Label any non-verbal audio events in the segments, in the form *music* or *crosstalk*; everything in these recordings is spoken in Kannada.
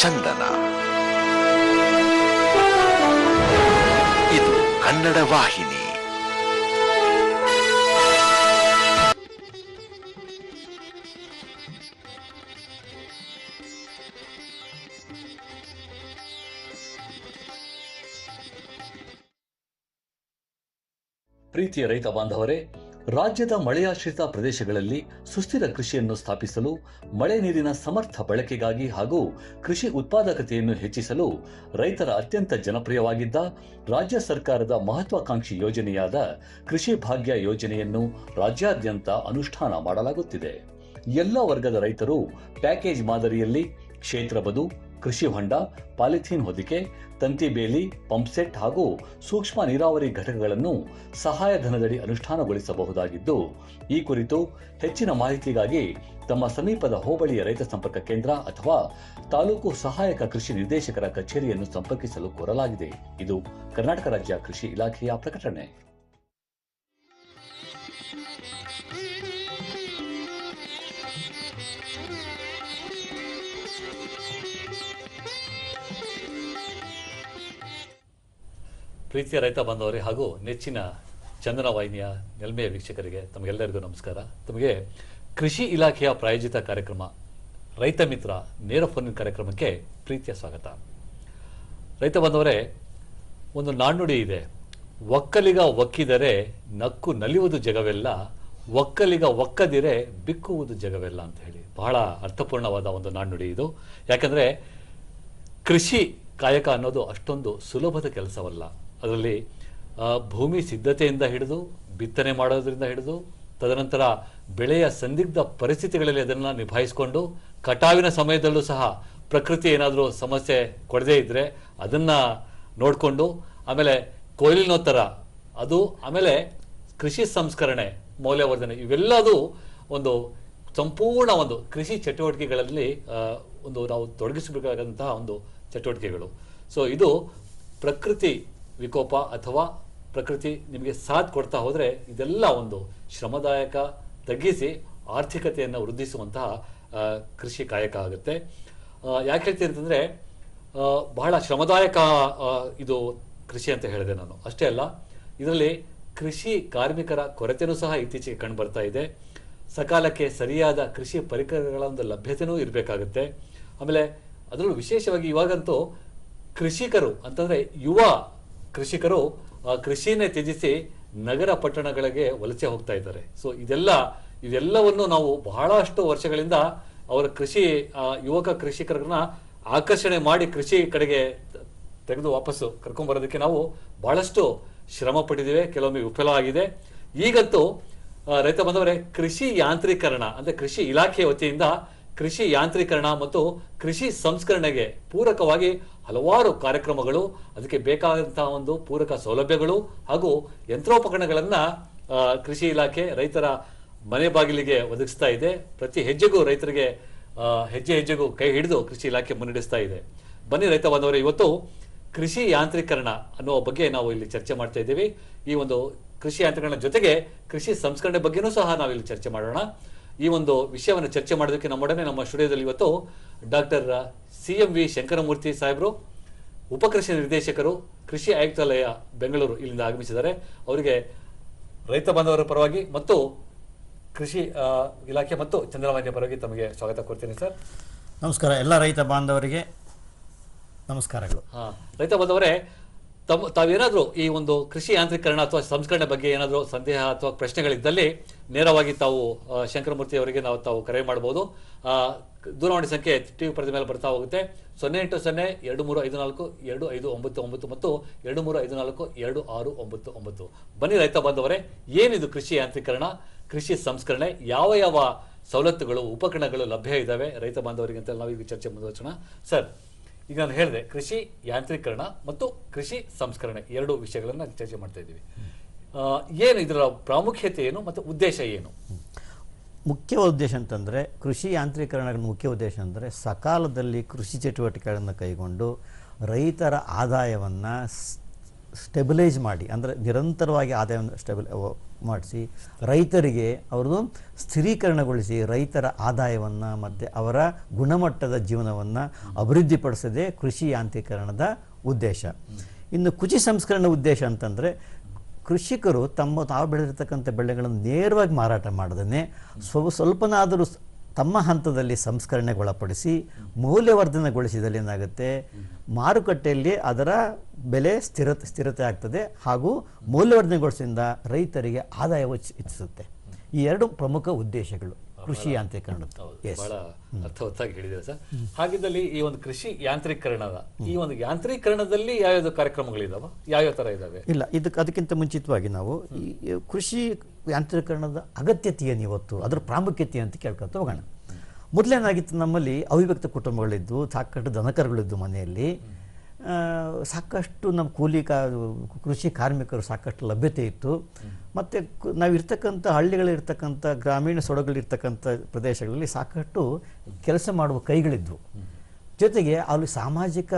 ಚಂದನ. ಇದು ಕನ್ನಡ ವಾಹಿನಿ. ಪ್ರೀತಿಯ ರೈತ ಬಾಂಧವರೇ ರಾಜ್ಯದ ಮಳೆಯಾಶ್ರಿತ ಪ್ರದೇಶಗಳಲ್ಲಿ ಸುಸ್ಥಿರ ಕೃಷಿಯನ್ನು ಸ್ಥಾಪಿಸಲು, ಮಳೆ ನೀರಿನ ಸಮರ್ಥ ಬಳಕೆಗಾಗಿ ಹಾಗೂ ಕೃಷಿ ಉತ್ಪಾದಕತೆಯನ್ನು ಹೆಚ್ಚಿಸಲು ರೈತರ ಅತ್ಯಂತ ಜನಪ್ರಿಯವಾಗಿದ್ದ ರಾಜ್ಯ ಸರ್ಕಾರದ ಮಹತ್ವಾಕಾಂಕ್ಷಿ ಯೋಜನೆಯಾದ ಕೃಷಿ ಭಾಗ್ಯ ಯೋಜನೆಯನ್ನು ರಾಜ್ಯಾದ್ಯಂತ ಅನುಷ್ಠಾನ ಮಾಡಲಾಗುತ್ತಿದೆ. ಎಲ್ಲ ವರ್ಗದ ರೈತರು ಪ್ಯಾಕೇಜ್ ಮಾದರಿಯಲ್ಲಿ ಕ್ಷೇತ್ರ ಬದು ಕೃಷಿ ಹೊಂಡ, ಪಾಲಿಥೀನ್ ಹೊದಿಕೆ, ತಂತಿ ಬೇಲಿ ಪಂಪ್ಸೆಟ್ ಹಾಗೂ ಸೂಕ್ಷ್ಮ ನೀರಾವರಿ ಘಟಕಗಳನ್ನು ಸಹಾಯಧನದಡಿ ಅನುಷ್ಠಾನಗೊಳಿಸಬಹುದಾಗಿದ್ದು, ಈ ಕುರಿತು ಹೆಚ್ಚಿನ ಮಾಹಿತಿಗಾಗಿ ತಮ್ಮ ಸಮೀಪದ ಹೋಬಳಿಯ ರೈತ ಸಂಪರ್ಕ ಕೇಂದ್ರ ಅಥವಾ ತಾಲೂಕು ಸಹಾಯಕ ಕೃಷಿ ನಿರ್ದೇಶಕರ ಕಚೇರಿಯನ್ನು ಸಂಪರ್ಕಿಸಲು ಕೋರಲಾಗಿದೆ. ಇದು ಕರ್ನಾಟಕ ರಾಜ್ಯ ಕೃಷಿ ಇಲಾಖೆಯ ಪ್ರಕಟಣೆ. ಪ್ರೀತಿಯ ರೈತ ಬಾಂಧವರೇ ಹಾಗೂ ನೆಚ್ಚಿನ ಚಂದನ ವಾಹಿನಿಯ ನೆಲ್ಮೆಯ ವೀಕ್ಷಕರಿಗೆ ತಮಗೆಲ್ಲರಿಗೂ ನಮಸ್ಕಾರ. ತಮಗೆ ಕೃಷಿ ಇಲಾಖೆಯ ಪ್ರಾಯೋಜಿತ ಕಾರ್ಯಕ್ರಮ, ರೈತ ಮಿತ್ರ ನೇರ ಫೋನ್ ಕಾರ್ಯಕ್ರಮಕ್ಕೆ ಪ್ರೀತಿಯ ಸ್ವಾಗತ. ರೈತ ಬಾಂಧವರೇ, ಒಂದು ನಾಣ್ಣುಡಿ ಇದೆ. ಒಕ್ಕಲಿಗ ಒಕ್ಕಿದರೆ ನಕ್ಕು ನಲಿಯುವುದು ಜಗವೆಲ್ಲ, ಒಕ್ಕಲಿಗ ಒಕ್ಕದಿರೆ ಬಿಕ್ಕುವುದು ಜಗವೆಲ್ಲ ಅಂತ ಹೇಳಿ. ಬಹಳ ಅರ್ಥಪೂರ್ಣವಾದ ಒಂದು ನಾಣ್ಣುಡಿ ಇದು. ಯಾಕಂದರೆ ಕೃಷಿ ಕಾಯಕ ಅನ್ನೋದು ಅಷ್ಟೊಂದು ಸುಲಭದ ಕೆಲಸವಲ್ಲ. ಅದರಲ್ಲಿ ಭೂಮಿ ಸಿದ್ಧತೆಯಿಂದ ಹಿಡಿದು, ಬಿತ್ತನೆ ಮಾಡೋದರಿಂದ ಹಿಡಿದು, ತದನಂತರ ಬೆಳೆಯ ಸಂದಿಗ್ಧ ಪರಿಸ್ಥಿತಿಗಳಲ್ಲಿ ಅದನ್ನು ನಿಭಾಯಿಸಿಕೊಂಡು, ಕಟಾವಿನ ಸಮಯದಲ್ಲೂ ಸಹ ಪ್ರಕೃತಿ ಏನಾದರೂ ಸಮಸ್ಯೆ ಕೊಡದೇ ಇದ್ದರೆ ಅದನ್ನು ನೋಡಿಕೊಂಡು, ಆಮೇಲೆ ಕೊಯ್ಲಿನೋತ್ತರ, ಅದು ಆಮೇಲೆ ಕೃಷಿ ಸಂಸ್ಕರಣೆ, ಮೌಲ್ಯವರ್ಧನೆ, ಇವೆಲ್ಲದೂ ಒಂದು ಸಂಪೂರ್ಣ ಒಂದು ಕೃಷಿ ಚಟುವಟಿಕೆಗಳಲ್ಲಿ ಒಂದು ನಾವು ತೊಡಗಿಸಬೇಕಾದಂತಹ ಒಂದು ಚಟುವಟಿಕೆಗಳು. ಸೊ ಇದು ಪ್ರಕೃತಿ ವಿಕೋಪ ಅಥವಾ ಪ್ರಕೃತಿ ನಿಮಗೆ ಸಾಥ್ ಕೊಡ್ತಾ ಹೋದರೆ ಇದೆಲ್ಲ ಒಂದು ಶ್ರಮದಾಯಕ, ತಗ್ಗಿಸಿ ಆರ್ಥಿಕತೆಯನ್ನು ವೃದ್ಧಿಸುವಂತಹ ಕೃಷಿ ಕಾಯಕ ಆಗುತ್ತೆ. ಯಾಕೆ ಹೇಳ್ತೀನಿ ಅಂತಂದರೆ ಬಹಳ ಶ್ರಮದಾಯಕ ಇದು ಕೃಷಿ ಅಂತ ಹೇಳಿದೆ ನಾನು. ಅಷ್ಟೇ ಅಲ್ಲ, ಇದರಲ್ಲಿ ಕೃಷಿ ಕಾರ್ಮಿಕರ ಕೊರತೆನೂ ಸಹ ಇತ್ತೀಚೆಗೆ ಕಂಡು ಬರ್ತಾ ಇದೆ. ಸಕಾಲಕ್ಕೆ ಸರಿಯಾದ ಕೃಷಿ ಪರಿಕರಗಳ ಒಂದು ಲಭ್ಯತೆಯೂ ಇರಬೇಕಾಗುತ್ತೆ. ಆಮೇಲೆ ಅದರಲ್ಲೂ ವಿಶೇಷವಾಗಿ ಇವಾಗಂತೂ ಕೃಷಿಕರು ಅಂತಂದರೆ ಯುವ ಕೃಷಿಕರು ಕೃಷಿನೇ ತ್ಯಜಿಸಿ ನಗರ ಪಟ್ಟಣಗಳಿಗೆ ವಲಸೆ ಹೋಗ್ತಾ ಇದ್ದಾರೆ. ಸೊ ಇದೆಲ್ಲ, ಇದೆಲ್ಲವನ್ನು ನಾವು ಬಹಳಷ್ಟು ವರ್ಷಗಳಿಂದ ಅವರ ಕೃಷಿ ಯುವಕ ಕೃಷಿಕರನ್ನ ಆಕರ್ಷಣೆ ಮಾಡಿ ಕೃಷಿ ಕಡೆಗೆ ತೆಗೆದು ವಾಪಸ್ಸು ಕರ್ಕೊಂಡ್ಬರೋದಕ್ಕೆ ನಾವು ಬಹಳಷ್ಟು ಶ್ರಮ ಪಟ್ಟಿದ್ದೇವೆ. ಕೆಲವೊಮ್ಮೆ ವಿಫಲವಾಗಿದೆ ಈಗಂತೂ ರೈತ ಬಂದವರೇ ಕೃಷಿ ಯಾಂತ್ರೀಕರಣ, ಅಂದರೆ ಕೃಷಿ ಇಲಾಖೆಯ ವತಿಯಿಂದ ಕೃಷಿ ಯಾಂತ್ರೀಕರಣ ಮತ್ತು ಕೃಷಿ ಸಂಸ್ಕರಣೆಗೆ ಪೂರಕವಾಗಿ ಹಲವಾರು ಕಾರ್ಯಕ್ರಮಗಳು, ಅದಕ್ಕೆ ಬೇಕಾದಂತಹ ಒಂದು ಪೂರಕ ಸೌಲಭ್ಯಗಳು ಹಾಗೂ ಯಂತ್ರೋಪಕರಣಗಳನ್ನ ಕೃಷಿ ಇಲಾಖೆ ರೈತರ ಮನೆ ಬಾಗಿಲಿಗೆ ಒದಗಿಸ್ತಾ ಇದೆ. ಪ್ರತಿ ಹೆಜ್ಜೆಗೂ ರೈತರಿಗೆ ಹೆಜ್ಜೆ ಹೆಜ್ಜೆಗೂ ಕೈ ಹಿಡಿದು ಕೃಷಿ ಇಲಾಖೆ ಮುನ್ನಡೆಸ್ತಾ ಇದೆ. ಬನ್ನಿ ರೈತ ಬಾಂಧವರೇ, ಇವತ್ತು ಕೃಷಿ ಯಾಂತ್ರೀಕರಣ ಅನ್ನುವ ಬಗ್ಗೆ ನಾವು ಇಲ್ಲಿ ಚರ್ಚೆ ಮಾಡ್ತಾ ಇದ್ದೀವಿ. ಈ ಒಂದು ಕೃಷಿ ಯಾಂತ್ರೀಕರಣ ಜೊತೆಗೆ ಕೃಷಿ ಸಂಸ್ಕರಣೆ ಬಗ್ಗೆನೂ ಸಹ ನಾವಿಲ್ಲಿ ಚರ್ಚೆ ಮಾಡೋಣ. ಈ ಒಂದು ವಿಷಯವನ್ನು ಚರ್ಚೆ ಮಾಡೋದಕ್ಕೆ ನಮ್ಮೊಡನೆ ನಮ್ಮ ಸ್ಟುಡಿಯೋದಲ್ಲಿ ಇವತ್ತು doctor C M V Shankaramurthy ಸಾಹೇಬರು ಉಪಕೃಷಿ ನಿರ್ದೇಶಕರು ಕೃಷಿ ಆಯುಕ್ತಾಲಯ ಬೆಂಗಳೂರು ಇಲ್ಲಿಂದ ಆಗಮಿಸಿದ್ದಾರೆ. ಅವರಿಗೆ ರೈತ ಬಾಂಧವರ ಪರವಾಗಿ ಮತ್ತು ಕೃಷಿ ಇಲಾಖೆ ಮತ್ತು ಚಂದ್ರವಾಣಿಯ ಪರವಾಗಿ ತಮಗೆ ಸ್ವಾಗತ ಕೊಡ್ತೀನಿ ಸರ್. ನಮಸ್ಕಾರ. ಎಲ್ಲ ರೈತ ಬಾಂಧವರಿಗೆ ನಮಸ್ಕಾರಗಳು. ಹಾಂ ರೈತ ಬಂದವರೇ ತಮ್ಮ ತಾವೇನಾದರೂ ಈ ಒಂದು ಕೃಷಿ ಯಾಂತ್ರೀಕರಣ ಅಥವಾ ಸಂಸ್ಕರಣೆ ಬಗ್ಗೆ ಏನಾದರೂ ಸಂದೇಹ ಅಥವಾ ಪ್ರಶ್ನೆಗಳಿದ್ದಲ್ಲಿ ನೇರವಾಗಿ ತಾವು ಶಂಕರಮೂರ್ತಿ ಅವರಿಗೆ ನಾವು ತಾವು ಕರೆ ಮಾಡಬಹುದು ದೂರವಾಣಿ ಸಂಖ್ಯೆ ಟಿ ವಿ ಪರದೆ ಮೇಲೆ ಬರ್ತಾ ಹೋಗುತ್ತೆ. ಸೊನ್ನೆ ಎಂಟು ಸೊನ್ನೆ ಎರಡು ಮೂರು ಐದು ನಾಲ್ಕು ಎರಡು ಐದು ಒಂಬತ್ತು ಒಂಬತ್ತು ಮತ್ತು ಎರಡು ಮೂರು ಐದು ನಾಲ್ಕು ಎರಡು ಆರು ಒಂಬತ್ತು ಒಂಬತ್ತು. ಬನ್ನಿ ರೈತ ಬಾಂಧವರೇ, ಏನಿದು ಕೃಷಿ ಯಾಂತ್ರೀಕರಣ, ಕೃಷಿ ಸಂಸ್ಕರಣೆ, ಯಾವ ಯಾವ ಸವಲತ್ತುಗಳು, ಉಪಕರಣಗಳು ಲಭ್ಯ ಇದ್ದಾವೆ ರೈತ ಬಾಂಧವರಿಗೆ ಅಂತ ನಾವು ಈಗ ಚರ್ಚೆ ಮುಂದುವರ್ಸೋಣ. ಸರ್ ಈಗ ನಾನು ಹೇಳಿದೆ, ಕೃಷಿ ಯಾಂತ್ರೀಕರಣ ಮತ್ತು ಕೃಷಿ ಸಂಸ್ಕರಣೆ ಎರಡು ವಿಷಯಗಳನ್ನು ಚರ್ಚೆ ಮಾಡ್ತಾ ಇದ್ದೀವಿ. ಏನು ಇದರ ಪ್ರಾಮುಖ್ಯತೆ ಏನು ಮತ್ತು ಉದ್ದೇಶ ಏನು? ಮುಖ್ಯ ಉದ್ದೇಶ ಅಂತಂದರೆ, ಕೃಷಿ ಯಾಂತ್ರೀಕರಣದ ಮುಖ್ಯ ಉದ್ದೇಶ ಅಂದರೆ ಸಕಾಲದಲ್ಲಿ ಕೃಷಿ ಚಟುವಟಿಕೆಗಳನ್ನು ಕೈಗೊಂಡು ರೈತರ ಆದಾಯವನ್ನು ಸ್ಟೆಬಿಲೈಸ್ ಮಾಡಿ, ಅಂದರೆ ನಿರಂತರವಾಗಿ ಆದಾಯವನ್ನು ಸ್ಟೆಬಿಲ್ ಮಾಡಿಸಿ, ರೈತರಿಗೆ ಅವ್ರದ್ದು ಸ್ಥಿರೀಕರಣಗೊಳಿಸಿ ರೈತರ ಆದಾಯವನ್ನು ಮತ್ತು ಅವರ ಗುಣಮಟ್ಟದ ಜೀವನವನ್ನು ಅಭಿವೃದ್ಧಿಪಡಿಸೋದೇ ಕೃಷಿ ಯಾಂತ್ರೀಕರಣದ ಉದ್ದೇಶ. ಇನ್ನು ಕೃಷಿ ಸಂಸ್ಕರಣ ಉದ್ದೇಶ ಅಂತಂದರೆ, ಕೃಷಿಕರು ತಮ್ಮ ತಾವು ಬೆಳೆದಿರ್ತಕ್ಕಂಥ ಬೆಳೆಗಳನ್ನು ನೇರವಾಗಿ ಮಾರಾಟ ಮಾಡದೇ ಸ್ವ ಸ್ವಲ್ಪನಾದರೂ ತಮ್ಮ ಹಂತದಲ್ಲಿ ಸಂಸ್ಕರಣೆಗೊಳಪಡಿಸಿ ಮೌಲ್ಯವರ್ಧನೆಗೊಳಿಸಿದಲ್ಲಿ ಏನಾಗುತ್ತೆ ಮಾರುಕಟ್ಟೆಯಲ್ಲಿ ಅದರ ಬೆಲೆ ಸ್ಥಿರ, ಸ್ಥಿರತೆ ಆಗ್ತದೆ ಹಾಗೂ ಮೌಲ್ಯವರ್ಧನೆಗೊಳಿಸಿದ ರೈತರಿಗೆ ಆದಾಯವು ಹೆಚ್ಚ್- ಹೆಚ್ಚಿಸುತ್ತೆ. ಈ ಎರಡು ಪ್ರಮುಖ ಉದ್ದೇಶಗಳು. ಕೃಷಿ ಯಾಂತ್ರೀಕರಣ ಬಹಳ ಅರ್ಥವತ್ತಾಗಿ ಹೇಳಿದ್ದಾರೆ ಸರ್? ಹಾಗಿದ್ದಲ್ಲಿ ಈ ಒಂದು ಕೃಷಿ ಯಾಂತ್ರೀಕರಣದ ಈ ಒಂದು ಯಾಂತ್ರೀಕರಣದಲ್ಲಿ ಯಾವ್ಯಾವ ಕಾರ್ಯಕ್ರಮಗಳಿದಾವ? ಯಾವ್ಯಾವ ತರ ಇದಾವೆ? ಇಲ್ಲ ಇದಕ್ಕೆ ಅದಕ್ಕಿಂತ ಮುಂಚಿತವಾಗಿ ನಾವು ಈ ಕೃಷಿ ಯಾಂತ್ರೀಕರಣದ ಅಗತ್ಯತೆ ಏನು ಇವತ್ತು ಅದರ ಪ್ರಾಮುಖ್ಯತೆ ಅಂತ ಕೇಳ್ಕೊತ ಹೋಗೋಣ. ಮೊದಲೇನಾಗಿತ್ತು ನಮ್ಮಲ್ಲಿ ಅವಿಭಕ್ತ ಕುಟುಂಬಗಳಿದ್ದು ಸಾಕಷ್ಟು ದನಕರುಗಳಿದ್ದು ಮನೆಯಲ್ಲಿ. ಸಾಕಷ್ಟು ನಮ್ಮ ಕೂಲಿ ಕಾ, ಕೃಷಿ ಕಾರ್ಮಿಕರು ಸಾಕಷ್ಟು ಲಭ್ಯತೆ ಇತ್ತು. ಮತ್ತು ನಾವಿರ್ತಕ್ಕಂಥ ಹಳ್ಳಿಗಳಿರ್ತಕ್ಕಂಥ, ಗ್ರಾಮೀಣ ಸೊಡಗಳಿರ್ತಕ್ಕಂಥ ಪ್ರದೇಶಗಳಲ್ಲಿ ಸಾಕಷ್ಟು ಕೆಲಸ ಮಾಡುವ ಕೈಗಳಿದ್ವು. ಜೊತೆಗೆ ಅಲ್ಲಿ ಸಾಮಾಜಿಕ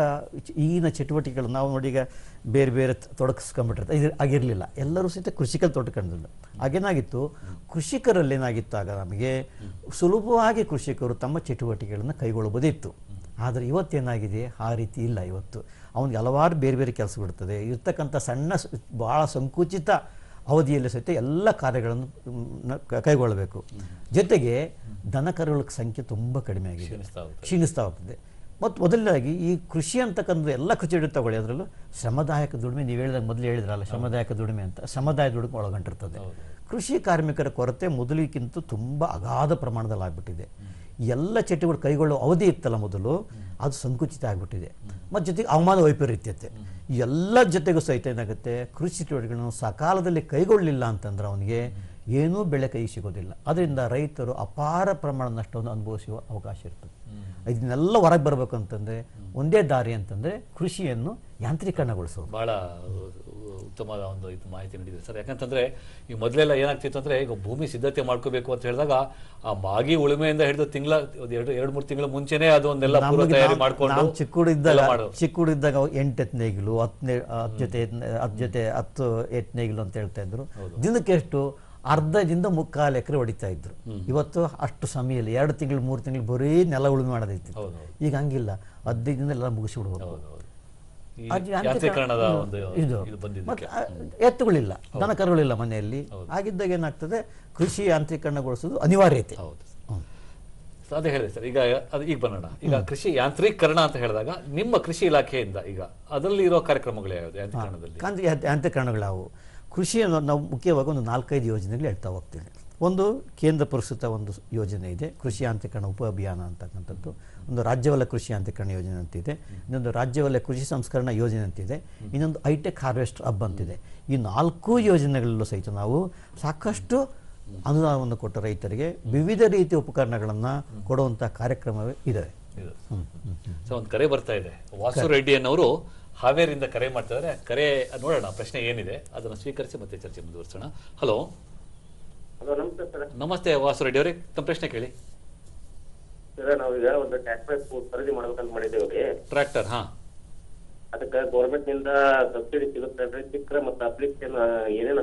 ಈಗಿನ ಚಟುವಟಿಕೆಗಳು ನಾವು ನೋಡಿ ಈಗ ಬೇರೆ ಬೇರೆ ತೊಡಗಿಸ್ಕೊಂಡ್ಬಿಟ್ಟಿರ್ತಾರೆ ಇದು ಆಗಿರಲಿಲ್ಲ. ಎಲ್ಲರೂ ಸಹಿತ ಕೃಷಿಕಲ್ಲಿ ತೊಡ್ಕೊಂಡಿಲ್ಲ ಹಾಗೇನಾಗಿತ್ತು? ಕೃಷಿಕರಲ್ಲೇನಾಗಿತ್ತು ಆಗ ನಮಗೆ ಸುಲಭವಾಗಿ ಕೃಷಿಕರು ತಮ್ಮ ಚಟುವಟಿಕೆಗಳನ್ನು ಕೈಗೊಳ್ಳಬಹುದಿತ್ತು ಆದರೆ ಇವತ್ತೇನಾಗಿದೆ ಆ ರೀತಿ ಇಲ್ಲ ಇವತ್ತು. ಅವನಿಗೆ ಹಲವಾರು ಬೇರೆ ಬೇರೆ ಕೆಲಸ ಬಿಡ್ತದೆ. ಇರ್ತಕ್ಕಂಥ ಸಣ್ಣ ಭಾಳ ಸಂಕುಚಿತ ಅವಧಿಯಲ್ಲಿ ಸಹಿತ ಎಲ್ಲ ಕಾರ್ಯಗಳನ್ನು ಕೈಗೊಳ್ಳಬೇಕು. ಜೊತೆಗೆ ದನಕರುಗಳ ಸಂಖ್ಯೆ ತುಂಬ ಕಡಿಮೆ ಆಗಿದೆ. ಕ್ಷೀಣಿಸ್ತಾ ಹೋಗ್ತದೆ. ಕ್ಷೀಣಿಸ್ತಾ ಹೋಗ್ತದೆ. ಮತ್ತು ಮೊದಲನೇದಾಗಿ ಈ ಕೃಷಿ ಅಂತಕ್ಕಂಥ ಎಲ್ಲ ಕೃಷಿ ಹಿಡಿದು ತಗೊಳ್ಳಿ. ಅದರಲ್ಲೂ ಶ್ರಮದಾಯಕ ದುಡಿಮೆ ನೀವು ಹೇಳಿದಾಗ ಮೊದಲು ಹೇಳಿದ್ರಲ್ಲ ಶ್ರಮದಾಯಕ ದುಡಿಮೆ ಅಂತ. ಶ್ರಮದಾಯ ದುಡಿಮೆ ಒಳಗೊಂಡಿರ್ತದೆ ಕೃಷಿ ಕಾರ್ಮಿಕರ ಕೊರತೆ ಮೊದಲಿಗಿಂತ ತುಂಬ ಅಗಾಧ ಪ್ರಮಾಣದಲ್ಲಿ ಆಗ್ಬಿಟ್ಟಿದೆ ಎಲ್ಲ ಚಟುವಟಿಕೆ ಕೈಗೊಳ್ಳೋ ಅವಧಿ ಇತ್ತಲ್ಲ ಮೊದಲು, ಅದು ಸಂಕುಚಿತ ಆಗಿಬಿಟ್ಟಿದೆ. ಮತ್ತು ಜೊತೆಗೆ ಹವಾಮಾನ ವೈಪರೀತ್ಯತೆ. ಎಲ್ಲ ಜೊತೆಗೂ ಸಹಿತ ಏನಾಗುತ್ತೆ? ಕೃಷಿ ಚಟುವಟಿಕೆಗಳನ್ನು ಸಕಾಲದಲ್ಲಿ ಕೈಗೊಳ್ಳಲಿಲ್ಲ ಅಂತಂದ್ರೆ ಅವನಿಗೆ ಏನೂ ಬೆಳೆ ಕೈ ಸಿಗೋದಿಲ್ಲ. ಅದರಿಂದ ರೈತರು ಅಪಾರ ಪ್ರಮಾಣ ನಷ್ಟವನ್ನು ಅನುಭವಿಸುವ ಅವಕಾಶ ಇರ್ತದೆ. ಇದನ್ನೆಲ್ಲ ಹೊರಗೆ ಬರಬೇಕು ಅಂತಂದರೆ ಒಂದೇ ದಾರಿ ಅಂತಂದರೆ ಕೃಷಿಯನ್ನು ಯಾಂತ್ರೀಕರಣಗೊಳಿಸೋದು. ಬಹಳ ಉತ್ತಮವಾದ ಒಂದು ಇದು ಮಾಹಿತಿ ನೀಡಿದೆ ಸರ್. ಯಾಕಂತಂದ್ರೆ ಈ ಮೊದಲೆಲ್ಲ ಏನಾಗ್ತಿತ್ತು ಅಂದ್ರೆ ಈಗ ಭೂಮಿ ಸಿದ್ಧತೆ ಮಾಡ್ಕೋಬೇಕು ಅಂತ ಹೇಳಿದಾಗ ಆ ಮಾಗಿ ಉಳುಮೆಯಿಂದ ಹಿಡಿದು ತಿಂಗಳ ಎರಡು ಎರಡು ಮೂರು ತಿಂಗಳ ಮುಂಚೆನೆ ಅದೊಂದೆಲ್ಲ ತಯಾರಿ ಮಾಡ್ಕೊಂಡು. ಚಿಕ್ಕ ಹುಡುಗಿದ್ದಾಗ ಎಂಟು ಎತ್ನೇಗಿಲು ಹತ್ತನೇ ಹತ್ತು ಜೊತೆ ಹತ್ತು ಜೊತೆ ಹತ್ತು ಎತ್ನೇಗಿಲು ಅಂತ ಹೇಳ್ತಾ ಇದ್ರು. ದಿನಕ್ಕೆ ಎಷ್ಟು? ಅರ್ಧದಿಂದ ಮುಕ್ಕಾಲು ಎಕರೆ ಹೊಡಿತಾ ಇದ್ರು. ಇವತ್ತು ಅಷ್ಟು ಸಮಯ ಇಲ್ಲ. ಎರಡು ತಿಂಗಳು ಮೂರು ತಿಂಗಳು ಬರೀ ನೆಲ ಉಳುಮೆ ಮಾಡೋದೈತಿ. ಈಗ ಹಂಗಿಲ್ಲ. ಹದಿನೈದು ದಿನ ಎಲ್ಲ ಮುಗಿಸಿಬಿಡ್ಬೋದು ಇದು. ಮತ್ತೆ ಎತ್ತುಗಳಿಲ್ಲ. ದನ ಕರುಗಳಿಲ್ಲ ಮನೆಯಲ್ಲಿ. ಆಗಿದ್ದಾಗ ಏನಾಗ್ತದೆ? ಕೃಷಿ ಯಾಂತ್ರೀಕರಣಗೊಳಿಸೋದು ಅನಿವಾರ್ಯತೆ. ಅದೇ ಹೇಳಿದೆ ಸರ್. ಈಗ ಅದು ಈಗ ಬರೋಣ. ಈಗ ಕೃಷಿ ಯಾಂತ್ರೀಕರಣ ಅಂತ ಹೇಳಿದಾಗ ನಿಮ್ಮ ಕೃಷಿ ಇಲಾಖೆಯಿಂದ ಈಗ ಅದರಲ್ಲಿ ಇರೋ ಕಾರ್ಯಕ್ರಮಗಳು ಯಾವ್ದು ಯಾಂತ್ರೀಕರಣದಲ್ಲಿ? ಯಾಂತ್ರೀಕರಣಗಳು ಯಾಂತ್ರೀಕರಣಗಳಾವು. ಕೃಷಿಯನ್ನು ನಾವು ಮುಖ್ಯವಾಗಿ ಒಂದು ನಾಲ್ಕೈದು ಯೋಜನೆಗಳು ಹೇಳ್ತಾ ಹೋಗ್ತೀವಿ. ಒಂದು ಕೇಂದ್ರ ಪುರಸ್ಕೃತ ಒಂದು ಯೋಜನೆ ಇದೆ ಕೃಷಿ ಯಾಂತ್ರೀಕರಣ ಉಪ ಅಭಿಯಾನ ಅಂತಕ್ಕಂಥದ್ದು. ಒಂದು ರಾಜ್ಯವಲ್ಲ ಕೃಷಿ ಯಾಂತ್ರೀಕರಣ ಯೋಜನೆ ಅಂತಿದೆ. ಇನ್ನೊಂದು ರಾಜ್ಯವಲ್ಲ ಕೃಷಿ ಸಂಸ್ಕರಣಾ ಯೋಜನೆ ಅಂತಿದೆ. ಇನ್ನೊಂದು ಹೈಟೆಕ್ ಹಾರ್ವೆಸ್ಟ್ ಹಬ್ ಅಂತಿದೆ. ಈ ನಾಲ್ಕು ಯೋಜನೆಗಳಲ್ಲೂ ಸಹಿತ ನಾವು ಸಾಕಷ್ಟು ಅನುದಾನವನ್ನು ಕೊಟ್ಟ ರೈತರಿಗೆ ವಿವಿಧ ರೀತಿಯ ಉಪಕರಣಗಳನ್ನು ಕೊಡುವಂಥ ಕಾರ್ಯಕ್ರಮವೇ ಇದೆ ಇದು ಸೊ ಒಂದು ಕರೆ ಬರ್ತಾ ಇದೆ. ವಾಸು ರೆಡ್ಡಿ ಅನ್ನೋರು ಹಾವೇರಿಯಿಂದ ಕರೆ ಮಾಡ್ತಾ ಇದ್ದಾರೆ ಕರೆ ನೋಡೋಣ ಪ್ರಶ್ನೆ ಏನಿದೆ ಅದನ್ನು ಸ್ವೀಕರಿಸಿ ಮತ್ತೆ ಚರ್ಚೆ ಮುಂದುವರಿಸೋಣ. ಹಲೋ ನಮಸ್ತೆ ಸರ್. ನಮಸ್ತೆ ವಾಸು ರೆಡ್ಡಿ ಅವರೇ ತಮ್ಮ ಪ್ರಶ್ನೆ ಕೇಳಿ. ಸರ್ ನಾವೀಗ ಒಂದು ಟ್ರ್ಯಾಕ್ಟರ್ ಖರೀದಿ ಮಾಡ್ಬೇಕಂತ ಮಾಡಿದ್ದೇವ್ರಿ ಟ್ರ್ಯಾಕ್ಟರ್ ಹಾ. ಅದಕ್ಕೆ ಗೌರ್ಮೆಂಟ್ನಿಂದ ಸಬ್ಸಿಡಿ ಸಿಗುತ್ತಲ್ರಿ ಸಿಕ್ಕರೆ ಮತ್ತೆ ಅಪ್ಲಿಕೇಶನ್ ಏನೇನು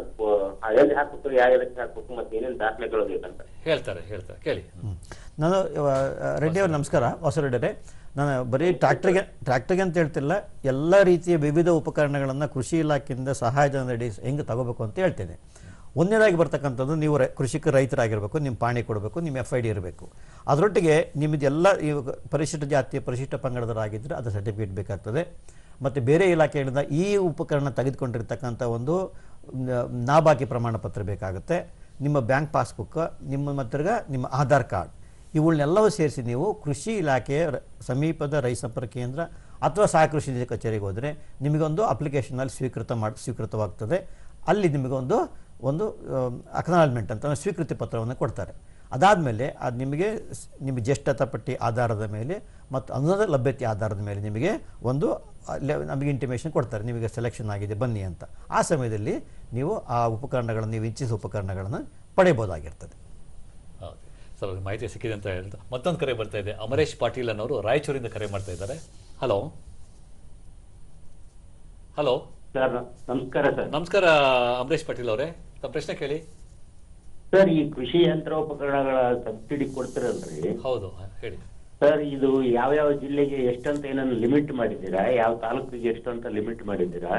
ಎಲ್ಲಿ ಹಾಕ್ಬೇಕು ಯಾವ ಇದಕ್ಕೆ ಹಾಕ್ಬೇಕು ಮತ್ತೆ ಏನೇನು ದಾಖಲೆಗಳು ಬೇಕಂತ. ಹೇಳ್ತಾರೆ ಹೇಳ್ತಾರೆ ಕೇಳಿ. ನಾನು ರೆಡ್ಡಿ ಅವ್ರು ನಮಸ್ಕಾರ. ಹೊಸ ರೆಡ್ಡಿ ನಾನು ಬರೀ ಟ್ರ್ಯಾಕ್ಟರ್ಗೆ ಟ್ರ್ಯಾಕ್ಟರ್ಗೆ ಅಂತ ಹೇಳ್ತಿಲ್ಲ, ಎಲ್ಲ ರೀತಿಯ ವಿವಿಧ ಉಪಕರಣಗಳನ್ನು ಕೃಷಿ ಇಲಾಖೆಯಿಂದ ಸಹಾಯಧನದಡಿ ಹೆಂಗೆ ತಗೋಬೇಕು ಅಂತ ಹೇಳ್ತೇನೆ. ಒಂದನೇದಾಗಿ ಬರ್ತಕ್ಕಂಥದ್ದು ನೀವು ರೈ- ಕೃಷಿಕ ರೈತರಾಗಿರಬೇಕು ನಿಮ್ಮ ಪಾಣಿ ಕೊಡಬೇಕು ನಿಮ್ಮ ಎಫ್ ಐ ಡಿ ಇರಬೇಕು. ಅದರೊಟ್ಟಿಗೆ ನಿಮ್ಮದೆಲ್ಲ ಇವಾಗ ಪರಿಶಿಷ್ಟ ಜಾತಿ, ಪರಿಶಿಷ್ಟ ಪಂಗಡದರಾಗಿದ್ದರೆ ಅದು ಸರ್ಟಿಫಿಕೇಟ್ ಬೇಕಾಗ್ತದೆ. ಮತ್ತು ಬೇರೆ ಇಲಾಖೆಗಳಿಂದ ಈ ಉಪಕರಣ ತೆಗೆದುಕೊಂಡಿರ್ತಕ್ಕಂಥ ಒಂದು ನಾಬಾಕಿ ಪ್ರಮಾಣ ಪತ್ರ ಬೇಕಾಗುತ್ತೆ. ನಿಮ್ಮ ಬ್ಯಾಂಕ್ ಪಾಸ್ಬುಕ್, ನಿಮ್ಮ ಮತ್ತಿರ್ಗ ನಿಮ್ಮ ಆಧಾರ್ ಕಾರ್ಡ್. ಇವುಗಳನ್ನೆಲ್ಲವೂ ಸೇರಿಸಿ ನೀವು ಕೃಷಿ ಇಲಾಖೆಯ ಸಮೀಪದ ರೈತ ಸಂಪರ್ಕ ಕೇಂದ್ರ ಅಥವಾ ಸಹ ಕೃಷಿ ಕಚೇರಿಗೆ ಹೋದರೆ ನಿಮಗೊಂದು ಅಪ್ಲಿಕೇಶನಲ್ಲಿ ಸ್ವೀಕೃತ ಮಾಡಿ, ಸ್ವೀಕೃತವಾಗ್ತದೆ. ಅಲ್ಲಿ ನಿಮಗೊಂದು ಒಂದು ಅಕ್ನಾಲ್ಮೆಂಟ್ ಅಂತ ಸ್ವೀಕೃತಿ ಪತ್ರವನ್ನು ಕೊಡ್ತಾರೆ. ಅದಾದಮೇಲೆ ಅದು ನಿಮಗೆ ನಿಮ್ಮ ಜ್ಯೇಷ್ಠತಾ ಪಟ್ಟಿ ಆಧಾರದ ಮೇಲೆ ಮತ್ತು ಅನುದಾನ ಲಭ್ಯತೆ ಆಧಾರದ ಮೇಲೆ ನಿಮಗೆ ಒಂದು ನಮಗೆ ಇಂಟಿಮೇಷನ್ ಕೊಡ್ತಾರೆ. ನಿಮಗೆ ಸೆಲೆಕ್ಷನ್ ಆಗಿದೆ, ಬನ್ನಿ ಅಂತ. ಆ ಸಮಯದಲ್ಲಿ ನೀವು ಆ ಉಪಕರಣಗಳನ್ನು, ನೀವು ಇಚ್ಛಿಸಿದ ಉಪಕರಣಗಳನ್ನು ಪಡೆಯಬಹುದಾಗಿರ್ತದೆ. ಸರ್ ಅವ್ರಿಗೆ ಮಾಹಿತಿ ಸಿಕ್ಕಿದೆ ಅಂತ ಹೇಳ್ತಾ ಮತ್ತೊಂದು ಕರೆ ಬರ್ತಾ ಇದೆ. ಅಮರೇಶ್ ಪಾಟೀಲ್ ಅನ್ನೋರು ರಾಯಚೂರಿಂದ ಕರೆ ಮಾಡ್ತಾ ಇದ್ದಾರೆ. ಹಲೋ ಹಲೋ ಸರ್ ನಮಸ್ಕಾರ ಸರ್. ನಮಸ್ಕಾರ ಅಮರೇಶ್ ಪಾಟೀಲ್ ಅವರೇ. ತಮ್ಮ ಪ್ರಶ್ನೆ ಕೇಳಿ. ಸರ್ ಈ ಕೃಷಿ ಯಂತ್ರೋಪಕರಣಗಳ ಸಬ್ಸಿಡಿ ಕೊಡ್ತಿರಲ್ರಿ? ಹೌದು ಹೇಳಿ. ಸರ್ ಇದು ಯಾವ ಯಾವ ಜಿಲ್ಲೆಗೆ ಎಷ್ಟಂತ ಏನನ್ನ ಲಿಮಿಟ್ ಮಾಡಿದ್ದೀರಾ? ಯಾವ ತಾಲೂಕಿಗೆ ಎಷ್ಟಂತ ಅಂತ ಲಿಮಿಟ್ ಮಾಡಿದ್ದೀರಾ?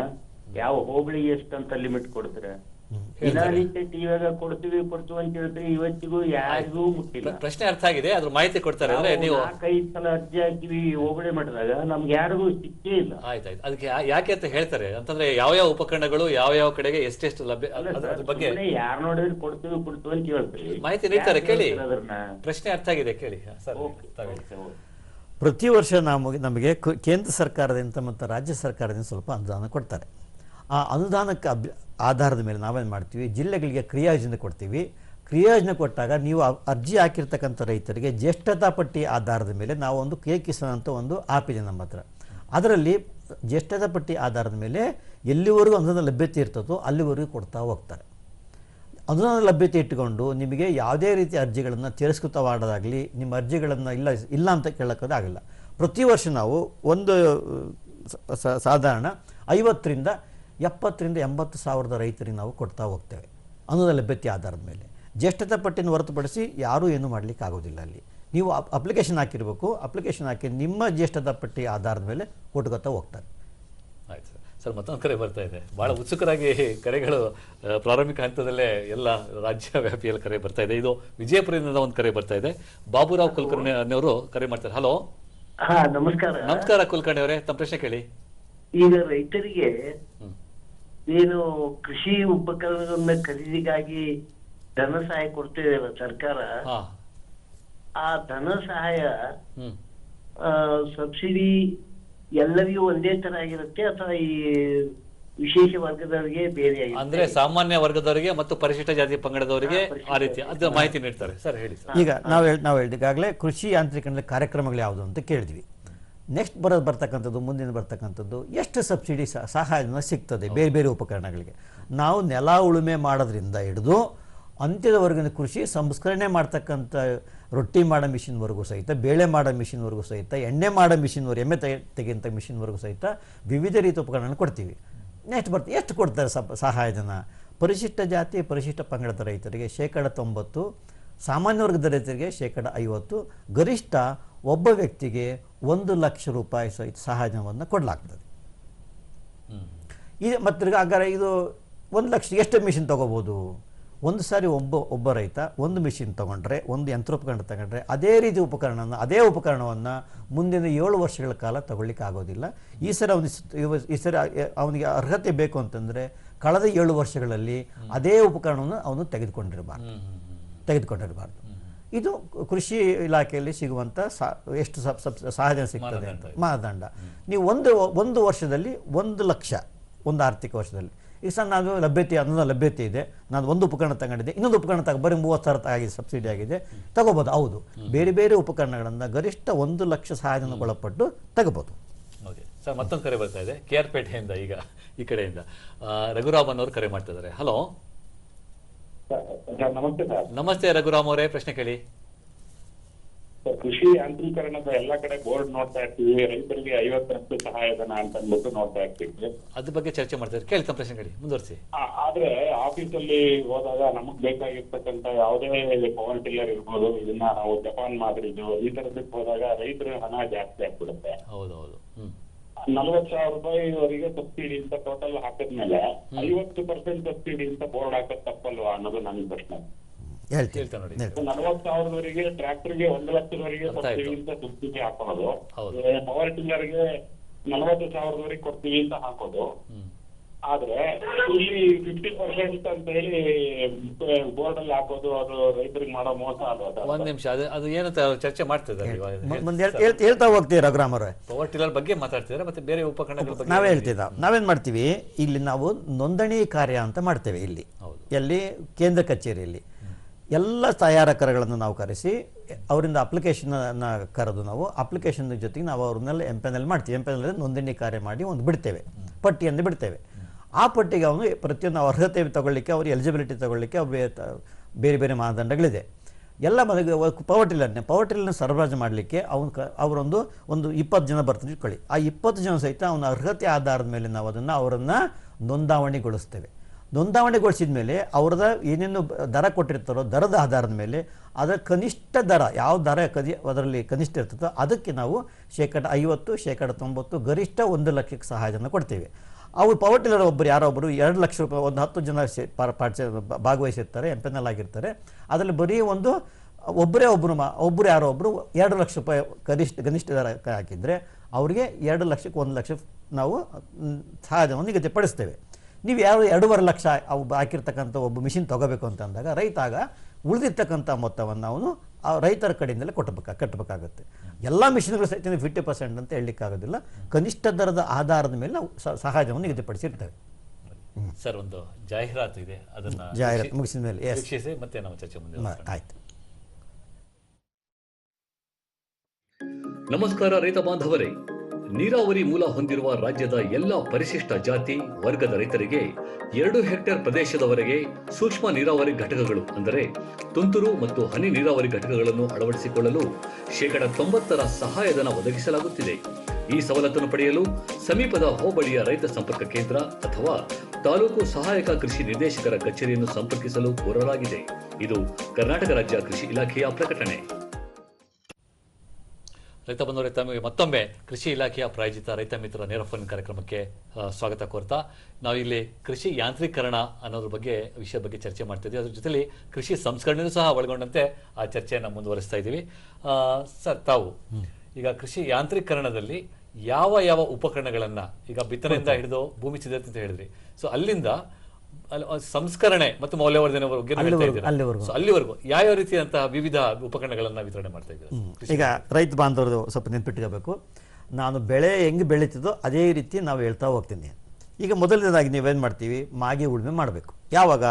ಯಾವ ಹೋಬಳಿಗೆ ಎಷ್ಟಂತ ಲಿಮಿಟ್ ಕೊಡ್ತೀರಾ? ದಿನನಿತ್ಯ ಟಿವಿಯಾಗ ಕೊಡ್ತೀವಿ ಕೊಡ್ತೀವಿ ಅಂತ ಹೇಳ್ತೀವಿ ಇವತ್ತಿಗೂ ಯಾರಿಗೂ ಮುಟ್ಟಿಲ್ಲ. ಪ್ರಶ್ನೆ ಅರ್ಥ ಆಗಿದೆ ಅದ್ರ ಮಾಹಿತಿ ಕೊಡ್ತಾರೆ ಅಂದ್ರೆ ನಾವು ನಾಲ್ಕೈದು ಸಲ ಅರ್ಜಿ ಹಾಕಿವಿ ಹೋಬಳಿ ಮಾಡಿದಾಗ ನಮ್ಗೆ ಯಾರಿಗೂ ಸಿಕ್ಕೇ ಇಲ್ಲ. ಆಯ್ತಾಯ್ತು. ಅದಕ್ಕೆ ಯಾಕೆ ಅಂತ ಹೇಳ್ತಾರೆ? ಅಂತಂದ್ರೆ ಯಾವ ಯಾವ ಉಪಕರಣಗಳು ಯಾವ ಯಾವ ಕಡೆಗೆ ಎಷ್ಟೆಷ್ಟು ಲಭ್ಯ ಅದ್ರ ಬಗ್ಗೆ ಯಾರು ನೋಡಿದ್ರೆ ಕೊಡ್ತೀವಿ ಕೊಡ್ತೀವಿ ಅಂತ ಹೇಳ್ತೀವಿ. ಮಾಹಿತಿ ನೀಡ್ತಾರೆ ಕೇಳಿ. ಪ್ರಶ್ನೆ ಅರ್ಥ ಆಗಿದೆ ಕೇಳಿ. ಸರ್. ಪ್ರತಿ ವರ್ಷ ನಮಗೆ ನಮಗೆ ಕೇಂದ್ರ ಸರ್ಕಾರದಿಂದ ಮತ್ತು ರಾಜ್ಯ ಸರ್ಕಾರದಿಂದ ಸ್ವಲ್ಪ ಅನುದಾನ ಕೊಡ್ತಾರೆ. ಆ ಅನುದಾನಕ್ಕೆ ಅಬ್ ಆಧಾರದ ಮೇಲೆ ನಾವೇನು ಮಾಡ್ತೀವಿ? ಜಿಲ್ಲೆಗಳಿಗೆ ಕ್ರಿಯಾಯೋಜನೆ ಕೊಡ್ತೀವಿ. ಕ್ರಿಯಾಯೋಜನೆ ಕೊಟ್ಟಾಗ ನೀವು ಅರ್ಜಿ ಹಾಕಿರ್ತಕ್ಕಂಥ ರೈತರಿಗೆ ಜ್ಯೇಷ್ಠತಾ ಪಟ್ಟಿ ಆಧಾರದ ಮೇಲೆ ನಾವು ಒಂದು ಕೆ ಕಿಸಾನ್ ಅಂತ ಒಂದು ಆಪ್ ಇದೆ ನಮ್ಮ ಹತ್ರ. ಅದರಲ್ಲಿ ಜ್ಯೇಷ್ಠತಾ ಪಟ್ಟಿ ಆಧಾರದ ಮೇಲೆ ಎಲ್ಲಿವರೆಗೂ ಅನುದಾನ ಲಭ್ಯತೆ ಇರ್ತದೋ ಅಲ್ಲಿವರೆಗೂ ಕೊಡ್ತಾ ಹೋಗ್ತಾರೆ. ಅನುದಾನ ಲಭ್ಯತೆ ಇಟ್ಟುಕೊಂಡು ನಿಮಗೆ ಯಾವುದೇ ರೀತಿಯ ಅರ್ಜಿಗಳನ್ನು ತಿರಸ್ಕೃತ ಮಾಡೋದಾಗಲಿ, ನಿಮ್ಮ ಅರ್ಜಿಗಳನ್ನು ಇಲ್ಲ ಇಲ್ಲ ಅಂತ ಕೇಳೋಕ್ಕೋದಾಗಲ್ಲ ಪ್ರತಿ ವರ್ಷ ನಾವು ಒಂದು ಸಾಧಾರಣ ಐವತ್ತರಿಂದ ಎಪ್ಪತ್ತರಿಂದ ಎಂಬತ್ತು ಸಾವಿರದ ರೈತರಿಗೆ ನಾವು ಕೊಡ್ತಾ ಹೋಗ್ತೇವೆ. ಅನುದಾನ ಲಭ್ಯತೆ ಆಧಾರದ ಮೇಲೆ. ಜ್ಯೇಷ್ಠತಾ ಪಟ್ಟಿನ ಹೊರತುಪಡಿಸಿ ಯಾರೂ ಏನೂ ಮಾಡಲಿಕ್ಕೆ ಆಗೋದಿಲ್ಲ ಅಲ್ಲಿ. ನೀವು ಅಪ್ಲಿಕೇಶನ್ ಹಾಕಿರಬೇಕು. ಅಪ್ಲಿಕೇಶನ್ ಹಾಕಿ ನಿಮ್ಮ ಜ್ಯೇಷ್ಠತಾ ಪಟ್ಟಿ ಆಧಾರದ ಮೇಲೆ ಕೊಟ್ಕೋತಾ ಹೋಗ್ತಾರೆ. ಆಯ್ತು ಸರ್. ಸರ್ ಮತ್ತೊಂದು ಕರೆ ಬರ್ತಾ ಇದೆ. ಭಾಳ ಉತ್ಸುಕರಾಗಿ *laughs* ಕರೆಗಳು ಪ್ರಾರಂಭಿಕ ಹಂತದಲ್ಲೇ ಎಲ್ಲ ರಾಜ್ಯ ವ್ಯಾಪಿಯಲ್ಲಿ ಕರೆ ಬರ್ತಾ ಇದೆ. ಇದು ವಿಜಯಪುರದಿಂದ ಒಂದು ಕರೆ ಬರ್ತಾ ಇದೆ. ಬಾಬುರಾವ್ ಕುಲಕರ್ಣಿ ಅನ್ನೋರು ಕರೆ ಮಾಡ್ತಾರೆ. ಹಲೋ. ಹಾ ನಮಸ್ಕಾರ. ನಮಸ್ಕಾರ ಕುಲಕರ್ಣಿ ಅವರೇ. ತಮ್ಮ ಪ್ರಶ್ನೆ ಕೇಳಿ. ಈಗ ರೈತರಿಗೆ ಹ್ಮ್. ಏನು ಕೃಷಿ ಉಪಕರಣಗಳನ್ನ ಖರೀದಿಗಾಗಿ ಧನ ಸಹಾಯ ಕೊಡ್ತೇವಲ್ಲ ಸರ್ಕಾರ ಆ ಧನ ಸಹಾಯ ಆ, ಸಬ್ಸಿಡಿ ಎಲ್ಲರಿಗೂ ಒಂದೇ ತರ ಆಗಿರುತ್ತೆ ಅಥವಾ ಈ ವಿಶೇಷ ವರ್ಗದವರಿಗೆ ಬೇರೆ ಅಂದ್ರೆ ಸಾಮಾನ್ಯ ವರ್ಗದವರಿಗೆ ಮತ್ತು ಪರಿಶಿಷ್ಟ ಜಾತಿ ಪಂಗಡದವರಿಗೆ ಆ ರೀತಿ. ಅದು ಮಾಹಿತಿ ನೀಡ್ತಾರೆ. ಸರ್ ಹೇಳಿ ಸರ್. ಈಗ ನಾವು ನಾವು ಹೇಳಿದಾಗಲೇ ಕೃಷಿ ಯಾಂತ್ರೀಕರಣದ ಕಾರ್ಯಕ್ರಮಗಳು ಯಾವುದು ಅಂತ ಕೇಳಿದ್ವಿ. ನೆಕ್ಸ್ಟ್ ಬರೋದು ಬರ್ತಕ್ಕಂಥದ್ದು ಮುಂದಿನ ಬರ್ತಕ್ಕಂಥದ್ದು ಎಷ್ಟು ಸಬ್ಸಿಡಿ ಸಹಾಯಧನ ಸಿಗ್ತದೆ ಬೇರೆ ಬೇರೆ ಉಪಕರಣಗಳಿಗೆ. ನಾವು ನೆಲ ಉಳುಮೆ ಮಾಡೋದ್ರಿಂದ ಹಿಡಿದು ಅಂತ್ಯದವರೆಗಿನ ಕೃಷಿ ಸಂಸ್ಕರಣೆ ಮಾಡ್ತಕ್ಕಂಥ ರೊಟ್ಟಿ ಮಾಡೋ ಮಿಷಿನ್ವರೆಗೂ ಸಹಿತ ಬೇಳೆ ಮಾಡೋ ಮಿಷಿನ್ವರೆಗೂ ಸಹಿತ ಎಣ್ಣೆ ಮಾಡೋ ಮಿಷಿನ್ವರೆಗೂ ಎಮ್ಮೆ ತೆಗೆ ತೆಗೆಯಂಥ ಮಿಷಿನ್ವರೆಗೂ ಸಹಿತ ವಿವಿಧ ರೀತಿಯ ಉಪಕರಣಗಳನ್ನು ಕೊಡ್ತೀವಿ. ನೆಕ್ಸ್ಟ್ ಬರ್ತೀವಿ. ಎಷ್ಟು ಕೊಡ್ತಾರೆ ಸಪ್ ಸಹಾಯಧನ? ಪರಿಶಿಷ್ಟ ಜಾತಿ ಪರಿಶಿಷ್ಟ ಪಂಗಡದ ರೈತರಿಗೆ ಶೇಕಡ ತೊಂಬತ್ತು ಸಾಮಾನ್ಯ ವರ್ಗದ ರೈತರಿಗೆ ಶೇಕಡ ಐವತ್ತು ಗರಿಷ್ಠ ಒಬ್ಬ ವ್ಯಕ್ತಿಗೆ ಒಂದು ಲಕ್ಷ ರೂಪಾಯಿ ಸಹಿತ ಸಹಾಯಧನವನ್ನು ಕೊಡಲಾಗ್ತದೆ. ಇದು ಮತ್ತು ಹಾಗಾದ್ರೆ ಇದು ಒಂದು ಲಕ್ಷ ಎಷ್ಟು ಮಿಷಿನ್ ತೊಗೋಬೋದು. ಒಂದು ಸಾರಿ ಒಬ್ಬ ಒಬ್ಬ ರೈತ ಒಂದು ಮಿಷಿನ್ ತೊಗೊಂಡ್ರೆ ಒಂದು ಯಂತ್ರೋಪಕರಣ ತಗೊಂಡ್ರೆ ಅದೇ ರೀತಿ ಉಪಕರಣನ ಅದೇ ಉಪಕರಣವನ್ನು ಮುಂದಿನ ಏಳು ವರ್ಷಗಳ ಕಾಲ ತಗೊಳ್ಳಿಕ್ಕೆ ಆಗೋದಿಲ್ಲ. ಈ ಸರಿ ಅವನಿಗೆ ಈ ಸರಿ ಅವನಿಗೆ ಅರ್ಹತೆ ಬೇಕು ಅಂತಂದರೆ ಕಳೆದ ಏಳು ವರ್ಷಗಳಲ್ಲಿ ಅದೇ ಉಪಕರಣವನ್ನು ಅವನು ತೆಗೆದುಕೊಂಡಿರಬಾರ್ದು. ತೆಗೆದುಕೊಂಡಿರಬಾರ್ದು. ಇದು ಕೃಷಿ ಇಲಾಖೆಯಲ್ಲಿ ಸಿಗುವಂಥ ಸಾ ಎಷ್ಟು ಸಬ್ ಸಬ್ ಸಹಾಯಧನ ಸಿಗ್ತದೆ ಅಂತ. ಮಾನದಂಡ. ನೀವು ಒಂದು ಒಂದು ವರ್ಷದಲ್ಲಿ ಒಂದು ಲಕ್ಷ ಒಂದು ಆರ್ಥಿಕ ವರ್ಷದಲ್ಲಿ. ಈಗ ಸರ್ ನಾನು ಲಭ್ಯತೆ ಅನ್ನೋದು ಲಭ್ಯತೆ ಇದೆ. ನಾನು ಒಂದು ಉಪಕರಣ ತಗೊಂಡಿದ್ದೆ. ಇನ್ನೊಂದು ಉಪಕರಣ ತಗೋ ಬರೀ ಮೂವತ್ತು ಸಾವಿರ ಆಗಿದೆ ಸಬ್ಸಿಡಿ ಆಗಿದೆ. ತಗೋಬೋದು ಹೌದು. ಬೇರೆ ಬೇರೆ ಉಪಕರಣಗಳನ್ನು ಗರಿಷ್ಠ ಒಂದು ಲಕ್ಷ ಸಹಾಯಧನಕ್ಕೆ ಒಳಪಟ್ಟು ತಗೋಬೋದು. ಓಕೆ. ಸರ್ ಮತ್ತೊಂದು ಕರೆ ಬರ್ತಾ ಇದೆ. ಕೆ ಆರ್ ಪೇಟೆಯಿಂದ ಈಗ ಈ ಕಡೆಯಿಂದ. ರಘುರಾಮನ್ ಅವರು ಕರೆ ಮಾಡ್ತಾ ಇದ್ದಾರೆ. ಹಲೋ. ನಮಸ್ತೆ ಸರ್. ನಮಸ್ತೆ ರಘುರಾಮ್ ಅವರೇ ಪ್ರಶ್ನೆ ಕೇಳಿ. ಕೃಷಿ ಯಾಂತ್ರೀಕರಣದ ಎಲ್ಲಾ ಕಡೆ ಬೋರ್ಡ್ ನೋಡ್ತಾ ಇರ್ತೀವಿ. ರೈತರಿಗೆ ಐವತ್ತರಷ್ಟು ಸಹಾಯಧನ ಅಂತ ಅಂದ್ಬಿಟ್ಟು ನೋಡ್ತಾ ಇರ್ತೀವಿ. ಅದ್ರ ಬಗ್ಗೆ ಚರ್ಚೆ ಮಾಡ್ತಾರೆ ಕೇಳಿ ತಮ್ಮ ಪ್ರಶ್ನೆ ಕೇಳಿ ಮುಂದುವರಿಸಿ. ಆದ್ರೆ ಆದ್ರೆ ಆಫೀಸಲ್ಲಿ ಹೋದಾಗ ನಮಗ್ ಬೇಕಾಗಿರ್ತಕ್ಕಂತ ಯಾವುದೇ ಪವರ್ ಟಿಲ್ಲರ್ ಇರ್ಬೋದು ಇದನ್ನ ನಾವು ಜಪಾನ್ ಮಾದರಿದು ಈ ತರದಕ್ಕೆ ಹೋದಾಗ ರೈತರ ಹಣ ಜಾಸ್ತಿ ಆಗ್ಬಿಡುತ್ತೆ. ಹೌದೌದು ಹೌದು. ಹ್ಮ್. ನಲವತ್ತು ಸಾವಿರ ರೂಪಾಯಿವರೆಗೆ ಸಬ್ಸಿಡಿ ಅಂತ ಟೋಟಲ್ ಹಾಕಿದ್ಮೇಲೆ ಐವತ್ತು ಪರ್ಸೆಂಟ್ ಸಬ್ಸಿಡಿ ಅಂತ ಬೋರ್ಡ್ ಹಾಕೋದ್ ತಪ್ಪಲ್ವಾ ಅನ್ನೋದು ನನ್ನ ಪ್ರಶ್ನೆ. ನಲವತ್ತು ಸಾವಿರದವರೆಗೆ ಟ್ರ್ಯಾಕ್ಟರ್ಗೆ ಒಂದು ಲಕ್ಷದವರೆಗೆ ಸಬ್ಸಿಡಿ. ಅಂತ ಸಬ್ಸಿಡಿ ಹಾಕೋದು. ಹೌದು. ಪವರ್ ಟಿಲ್ಲರ್ಗೆ ನಲವತ್ತು ಸಾವಿರದವರೆಗೆ ಕೊಡ್ತೀವಿ ಅಂತ ಹಾಕೋದು. ಆದ್ರೆ ಇಲ್ಲಿ ಫಿಫ್ಟಿ ಪರ್ಸೆಂಟ್ ಅಂತ ಹೇಳಿ ಬೋರ್ಡ್ ಅಲ್ಲಿ ಹಾಕೋದು ಅದು ರೈತರಿಗೆ ಮಾಡೋ ಮೋಸ ಅಲ್ವಾ? ಒಂದ್ ನಿಮಿಷ ಅದು ಅದು ಏನಂತ ಚರ್ಚೆ ಮಾಡ್ತಿದ್ದಾರೆ ಹೇಳ್ತಾ ಹೋಗ್ತೀವಿ ರಘುರಾಮರೇ ಪವರ್ ಟಿಲ್ಲರ್ ಬಗ್ಗೆ ಮಾತಾಡ್ತಿದ್ದಾರೆ ಮತ್ತೆ ಬೇರೆ ಉಪಕರಣಗಳ ಬಗ್ಗೆ ನಾವೇ ಹೇಳ್ತಿದ್ದ. ನಾವೇನ್ ಮಾಡ್ತೀವಿ? ಇಲ್ಲಿ ನಾವು ನೋಂದಣಿ ಕಾರ್ಯ ಅಂತ ಮಾಡ್ತೇವೆ ಇಲ್ಲಿ. ಹೌದು. ಎಲ್ಲಿ? ಕೇಂದ್ರ ಕಚೇರಿಯಲ್ಲಿ. ಎಲ್ಲ ತಯಾರಕರುಗಳನ್ನು ನಾವು ಕರೆಸಿ ಅವರಿಂದ ಅಪ್ಲಿಕೇಶನ್ನ ಕರೆದು ನಾವು ಅಪ್ಲಿಕೇಶನ್ ಜೊತೆಗೆ ನಾವು ಅವ್ರನ್ನೆಲ್ಲ ಎಂ ಎಲ್ ಮಾಡ್ತೀವಿ. ಎಂ ಎಲ್ ನೋಂದಣಿ ಕಾರ್ಯ ಮಾಡಿ ಒಂದು ಬಿಡ್ತೇವೆ. ಪಟ್ಟಿಯನ್ನು ಬಿಡ್ತೇವೆ. ಆ ಪಟ್ಟಿಗೆ ಅವನು ಪ್ರತಿಯೊಂದು ಅರ್ಹತೆ ತಗೊಳ್ಳಿಕ್ಕೆ ಅವ್ರ ಎಲಿಜಿಬಿಲಿಟಿ ತಗೊಳ್ಳಿಕ್ಕೆ ಬೇರೆ ಬೇರೆ ಮಾನದಂಡಗಳಿದೆ. ಎಲ್ಲ ಮನೆಗೆ ಪವರ್ ಟಿಲ್ಲರ್ನೇ ಪವರ್ ಟಿಲ್ಲರ್ನ ಸರಬರಾಜು ಮಾಡಲಿಕ್ಕೆ ಅವನು ಕ ಅವರೊಂದು ಒಂದು ಇಪ್ಪತ್ತು ಜನ ಬರ್ತೀನಿ ಇಟ್ಕೊಳ್ಳಿ. ಆ ಇಪ್ಪತ್ತು ಜನ ಸಹಿತ ಅವನ ಅರ್ಹತೆ ಆಧಾರದ ಮೇಲೆ ನಾವು ಅದನ್ನು ಅವರನ್ನು ನೋಂದಾವಣೆಗೊಳಿಸ್ತೇವೆ. ನೋಂದಾವಣೆಗೊಳಿಸಿದ ಮೇಲೆ ಅವ್ರದ ಏನೇನು ದರ ಕೊಟ್ಟಿರ್ತಾರೋ, ದರದ ಆಧಾರದ ಮೇಲೆ ಅದರ ಕನಿಷ್ಠ ದರ, ಯಾವ ದರ ಕದಿ ಅದರಲ್ಲಿ ಕನಿಷ್ಠ ಇರ್ತದೋ ಅದಕ್ಕೆ ನಾವು ಶೇಕಡ ಐವತ್ತು, ಶೇಕಡ ತೊಂಬತ್ತು ಗರಿಷ್ಠ ಒಂದು ಲಕ್ಷಕ್ಕೆ ಸಹಾಯಧನ ಕೊಡ್ತೇವೆ. ಅವ್ರು ಪವರ್ ಟಿಲ್ಲರ್ ಒಬ್ಬರು ಯಾರೊಬ್ಬರು ಎರಡು ಲಕ್ಷ ರೂಪಾಯಿ, ಒಂದು ಹತ್ತು ಜನ ಸೇ ಪಾ- ಪಾರ್ಟಿಸಿ ಭಾಗವಹಿಸಿರ್ತಾರೆ, ಎಂ ಪಿ ಎಲ್ ಆಗಿರ್ತಾರೆ. ಅದರಲ್ಲಿ ಬರೀ ಒಂದು ಒಬ್ಬರೇ ಒಬ್ಬರು ಮಾ ಒಬ್ಬರು ಯಾರೋ ಒಬ್ಬರು ಎರಡು ಲಕ್ಷ ರೂಪಾಯಿ ಗರಿಷ್ಠ ಕನಿಷ್ಠ ದರ ಹಾಕಿದರೆ ಅವರಿಗೆ ಎರಡು ಲಕ್ಷಕ್ಕೆ ಒಂದು ಲಕ್ಷ ನಾವು ಸಹಾಯವನ್ನು ನಿಗದಿಪಡಿಸ್ತೇವೆ ನೀವು ಯಾರು ಎರಡೂವರೆ ಲಕ್ಷ ಅವು ಹಾಕಿರ್ತಕ್ಕಂಥ ಒಬ್ಬ ಮಿಷಿನ್ ತೊಗೋಬೇಕು ಅಂತಂದಾಗ ರೈತಾಗ ಉಳಿದಿರ್ತಕ್ಕಂಥ ಮೊತ್ತವನ್ನು ಅವನು ಆ ರೈತರ ಕಡೆಯಿಂದಲೇ ಕೊಟ್ಟಬೇಕಾ ಕಟ್ಟಬೇಕಾಗುತ್ತೆ. ಎಲ್ಲ ಮಿಷಿನ್ಗಳು ಸಹಿತ ಫಿಫ್ಟಿ ಪರ್ಸೆಂಟ್ ಅಂತ ಹೇಳಲಿಕ್ಕಾಗೋದಿಲ್ಲ. ಕನಿಷ್ಠ ದರದ ಆಧಾರದ ಮೇಲೆ ನಾವು ಸಹಾಯವನ್ನು ನಿಗದಿಪಡಿಸಿರ್ತೇವೆ. ಸರ್ ಒಂದು ಜಾಹೀರಾತು ಇದೆ. ಅದನ್ನ ಜಾಹೀರಾತು ಮುಗಿಸಿದ ಮೇಲೆ ಎಸ್ ವೀಕ್ಷಿಸಿ ಮತ್ತೆ ನಮ್ಮ ಚರ್ಚೆ ಮುಂದೆ ಆಯ್ತು. ನಮಸ್ಕಾರ ರೈತ ಬಾಂಧವರೇ. ನೀರಾವರಿ ಮೂಲ ಹೊಂದಿರುವ ರಾಜ್ಯದ ಎಲ್ಲ ಪರಿಶಿಷ್ಟ ಜಾತಿ, ವರ್ಗದ ರೈತರಿಗೆ ಎರಡು ಹೆಕ್ಟೇರ್ ಪ್ರದೇಶದವರೆಗೆ ಸೂಕ್ಷ್ಮ ನೀರಾವರಿ ಘಟಕಗಳು ಅಂದರೆ ತುಂತುರು ಮತ್ತು ಹನಿ ನೀರಾವರಿ ಘಟಕಗಳನ್ನು ಅಳವಡಿಸಿಕೊಳ್ಳಲು ಶೇಕಡ ತೊಂಬತ್ತರ ಸಹಾಯಧನ ಒದಗಿಸಲಾಗುತ್ತಿದೆ. ಈ ಸವಲತ್ತನ್ನು ಪಡೆಯಲು ಸಮೀಪದ ಹೋಬಳಿಯ ರೈತ ಸಂಪರ್ಕ ಕೇಂದ್ರ ಅಥವಾ ತಾಲೂಕು ಸಹಾಯಕ ಕೃಷಿ ನಿರ್ದೇಶಕರ ಕಚೇರಿಯನ್ನು ಸಂಪರ್ಕಿಸಲು ಕೋರಲಾಗಿದೆ. ಇದು ಕರ್ನಾಟಕ ರಾಜ್ಯ ಕೃಷಿ ಇಲಾಖೆಯ ಪ್ರಕಟಣೆ. ರೈತ ಬಂಧು ತಮಗೆ ಮತ್ತೊಮ್ಮೆ ಕೃಷಿ ಇಲಾಖೆಯ ಪ್ರಾಯೋಜಿತ ರೈತ ಮಿತ್ರ ನೇರ ಫೋನ್ ಕಾರ್ಯಕ್ರಮಕ್ಕೆ ಸ್ವಾಗತ ಕೋರ್ತಾ. ನಾವು ಇಲ್ಲಿ ಕೃಷಿ ಯಾಂತ್ರೀಕರಣ ಅನ್ನೋದ್ರ ಬಗ್ಗೆ ವಿಷಯ ಬಗ್ಗೆ ಚರ್ಚೆ ಮಾಡ್ತಿದ್ವಿ ಅದ್ರ ಜೊತೆಲಿ ಕೃಷಿ ಸಂಸ್ಕರಣೆಯೂ ಸಹ ಒಳಗೊಂಡಂತೆ ಆ ಚರ್ಚೆಯನ್ನು ಮುಂದುವರಿಸ್ತಾ ಇದ್ದೀವಿ. ಸರ್ ತಾವು ಈಗ ಕೃಷಿ ಯಾಂತ್ರೀಕರಣದಲ್ಲಿ ಯಾವ ಯಾವ ಉಪಕರಣಗಳನ್ನು ಈಗ ಬಿತ್ತನೆಯಿಂದ ಹಿಡಿದು ಭೂಮಿ ಸಿದ್ಧತೆ ಅಂತ ಹೇಳಿದ್ರಿ. ಸೊ ಅಲ್ಲಿಂದ ಸಂಸ್ಕರಣೆ ಮತ್ತು ಮೌಲ್ಯವರ್ಧನೆ ಅಲ್ಲಿವರೆಗೂ-. ಅಲ್ಲಿವರೆಗೂ. ಯಾವ ರೀತಿಯಂತಹ ವಿವಿಧ ಉಪಕರಣಗಳನ್ನ ವಿತರಣೆ ಮಾಡ್ತಾ ಇದ್ದೀವಿ ಈಗ ರೈತ ಬಾಂಧವರು ಸ್ವಲ್ಪ ನೆನ್ಪಿಟ್ಕೋಬೇಕು. ನಾನು ಬೆಳೆ ಹೆಂಗೆ ಬೆಳೀತಿದ್ದೋ ಅದೇ ರೀತಿ ನಾವು ಹೇಳ್ತಾ ಹೋಗ್ತೀನಿ. ಈಗ ಮೊದಲನೇದಾಗಿ ನೀವೇನು ಮಾಡ್ತೀವಿ? ಮಾಗಿ ಉಳುಮೆ ಮಾಡಬೇಕು. ಯಾವಾಗ?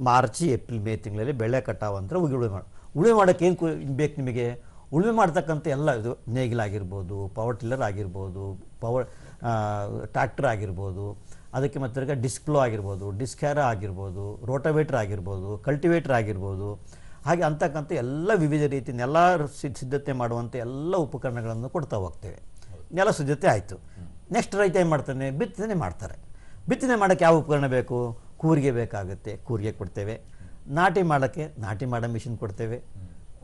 ಮಾರ್ಚ್ ಏಪ್ರಿಲ್ ಮೇ ತಿಂಗಳಲ್ಲಿ ಬೆಳೆ ಕಟಾವು ಅಂದ್ರೆ ಉಗಿ ಉಳುಮೆ ಮಾಡಿ. ಉಳುಮೆ ಮಾಡೋಕ್ಕೆ ಏನು ಬೇಕು ನಿಮಗೆ? ಉಳುಮೆ ಮಾಡ್ತಕ್ಕಂಥ ಎಲ್ಲ ಇದು ನೇಗಿಲಾಗಿರ್ಬೋದು ಪವರ್ ಟಿಲ್ಲರ್ ಆಗಿರ್ಬೋದು ಪವರ್ ಟ್ರ್ಯಾಕ್ಟರ್ ಆಗಿರ್ಬೋದು ಅದಕ್ಕೆ ಮತ್ತೆ ತಿರ್ಗಿ ಡಿಸ್ಪ್ಲೋ ಆಗಿರ್ಬೋದು ಡಿಸ್ಕ್ಯಾರ ಆಗಿರ್ಬೋದು ರೋಟವೇಟ್ರ್ ಆಗಿರ್ಬೋದು ಕಲ್ಟಿವೇಟ್ರ್ ಆಗಿರ್ಬೋದು, ಹಾಗೆ ಅಂತಕ್ಕಂಥ ಎಲ್ಲ ವಿವಿಧ ರೀತಿ ನೆಲ ಸಿದ್ಧ- ಸಿದ್ಧತೆ ಮಾಡುವಂಥ ಎಲ್ಲ ಉಪಕರಣಗಳನ್ನು ಕೊಡ್ತಾ ಹೋಗ್ತೇವೆ. ನೆಲ ಸಿದ್ಧತೆ ಆಯಿತು. ನೆಕ್ಸ್ಟ್ ರೈತ ಏನು ಮಾಡ್ತಾನೆ? ಬಿತ್ತನೆ ಮಾಡ್ತಾರೆ. ಬಿತ್ತನೆ ಮಾಡೋಕ್ಕೆ ಯಾವ ಉಪಕರಣ ಬೇಕು? ಕೂರಿಗೆ ಬೇಕಾಗುತ್ತೆ. ಕೂರಿಗೆ ಕೊಡ್ತೇವೆ. ನಾಟಿ ಮಾಡೋಕ್ಕೆ ನಾಟಿ ಮಾಡೋ ಮಿಷಿನ್ ಕೊಡ್ತೇವೆ.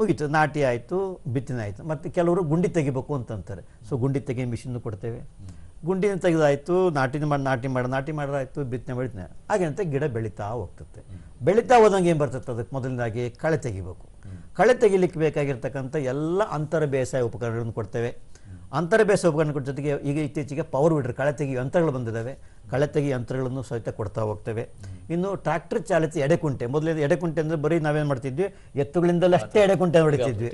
ಮುಗೀತು. ನಾಟಿ ಆಯಿತು, ಬಿತ್ತನೆ ಆಯಿತು. ಮತ್ತು ಕೆಲವರು ಗುಂಡಿ ತೆಗಿಬೇಕು ಅಂತಂತಾರೆ. ಸೊ ಗುಂಡಿ ತೆಗಿ ಮಿಷಿನ್ನು ಕೊಡ್ತೇವೆ. ಗುಂಡಿನ ತೆಗೆದಾಯಿತು ನಾಟಿನ ಮಾಡಿ ನಾಟಿ ಮಾಡಿ ನಾಟಿ ಮಾಡೋದಾಯ್ತು ಬಿತ್ತನೆ ಬೆಳಿತನೆ ಹಾಗಂತ ಗಿಡ ಬೆಳೀತಾ ಹೋಗ್ತದೆ. ಬೆಳೀತಾ ಹೋದಂಗೆ ಏನು ಬರ್ತದೆ ಅದಕ್ಕೆ ಮೊದಲನೇದಾಗಿ ಕಳೆ ತೆಗಿಬೇಕು. ಕಳೆ ತೆಗಿಲಿಕ್ಕೆ ಬೇಕಾಗಿರ್ತಕ್ಕಂಥ ಎಲ್ಲ ಅಂತರ ಬೇಸಾಯ ಉಪಕರಣಗಳನ್ನು ಕೊಡ್ತೇವೆ. ಅಂತರ ಬೇಸಾಯ ಉಪಕರಣಗಳ ಜೊತೆಗೆ ಈಗ ಇತ್ತೀಚೆಗೆ ಪವರ್ ವಿಡ್ರ್ ಕಳೆ ತೆಗಿ ಯಂತ್ರಗಳು ಬಂದಿದ್ದಾವೆ. ಕಳೆ ತೆಗಿ ಯಂತ್ರಗಳನ್ನು ಸಹಿತ ಕೊಡ್ತಾ ಹೋಗ್ತೇವೆ. ಇನ್ನು ಟ್ರ್ಯಾಕ್ಟರ್ ಚಾಲಿತ ಎಡೆಕುಂಟೆ ಮೊದಲೇ ಎಡೆಕುಂಟೆ ಅಂದರೆ ಬರೀ ನಾವೇನು ಮಾಡ್ತಿದ್ವಿ? ಎತ್ತುಗಳಿಂದಲೇ ಅಷ್ಟೇ ಎಡೆಕುಂಟೆ ಹೊಡಿತಿದ್ವಿ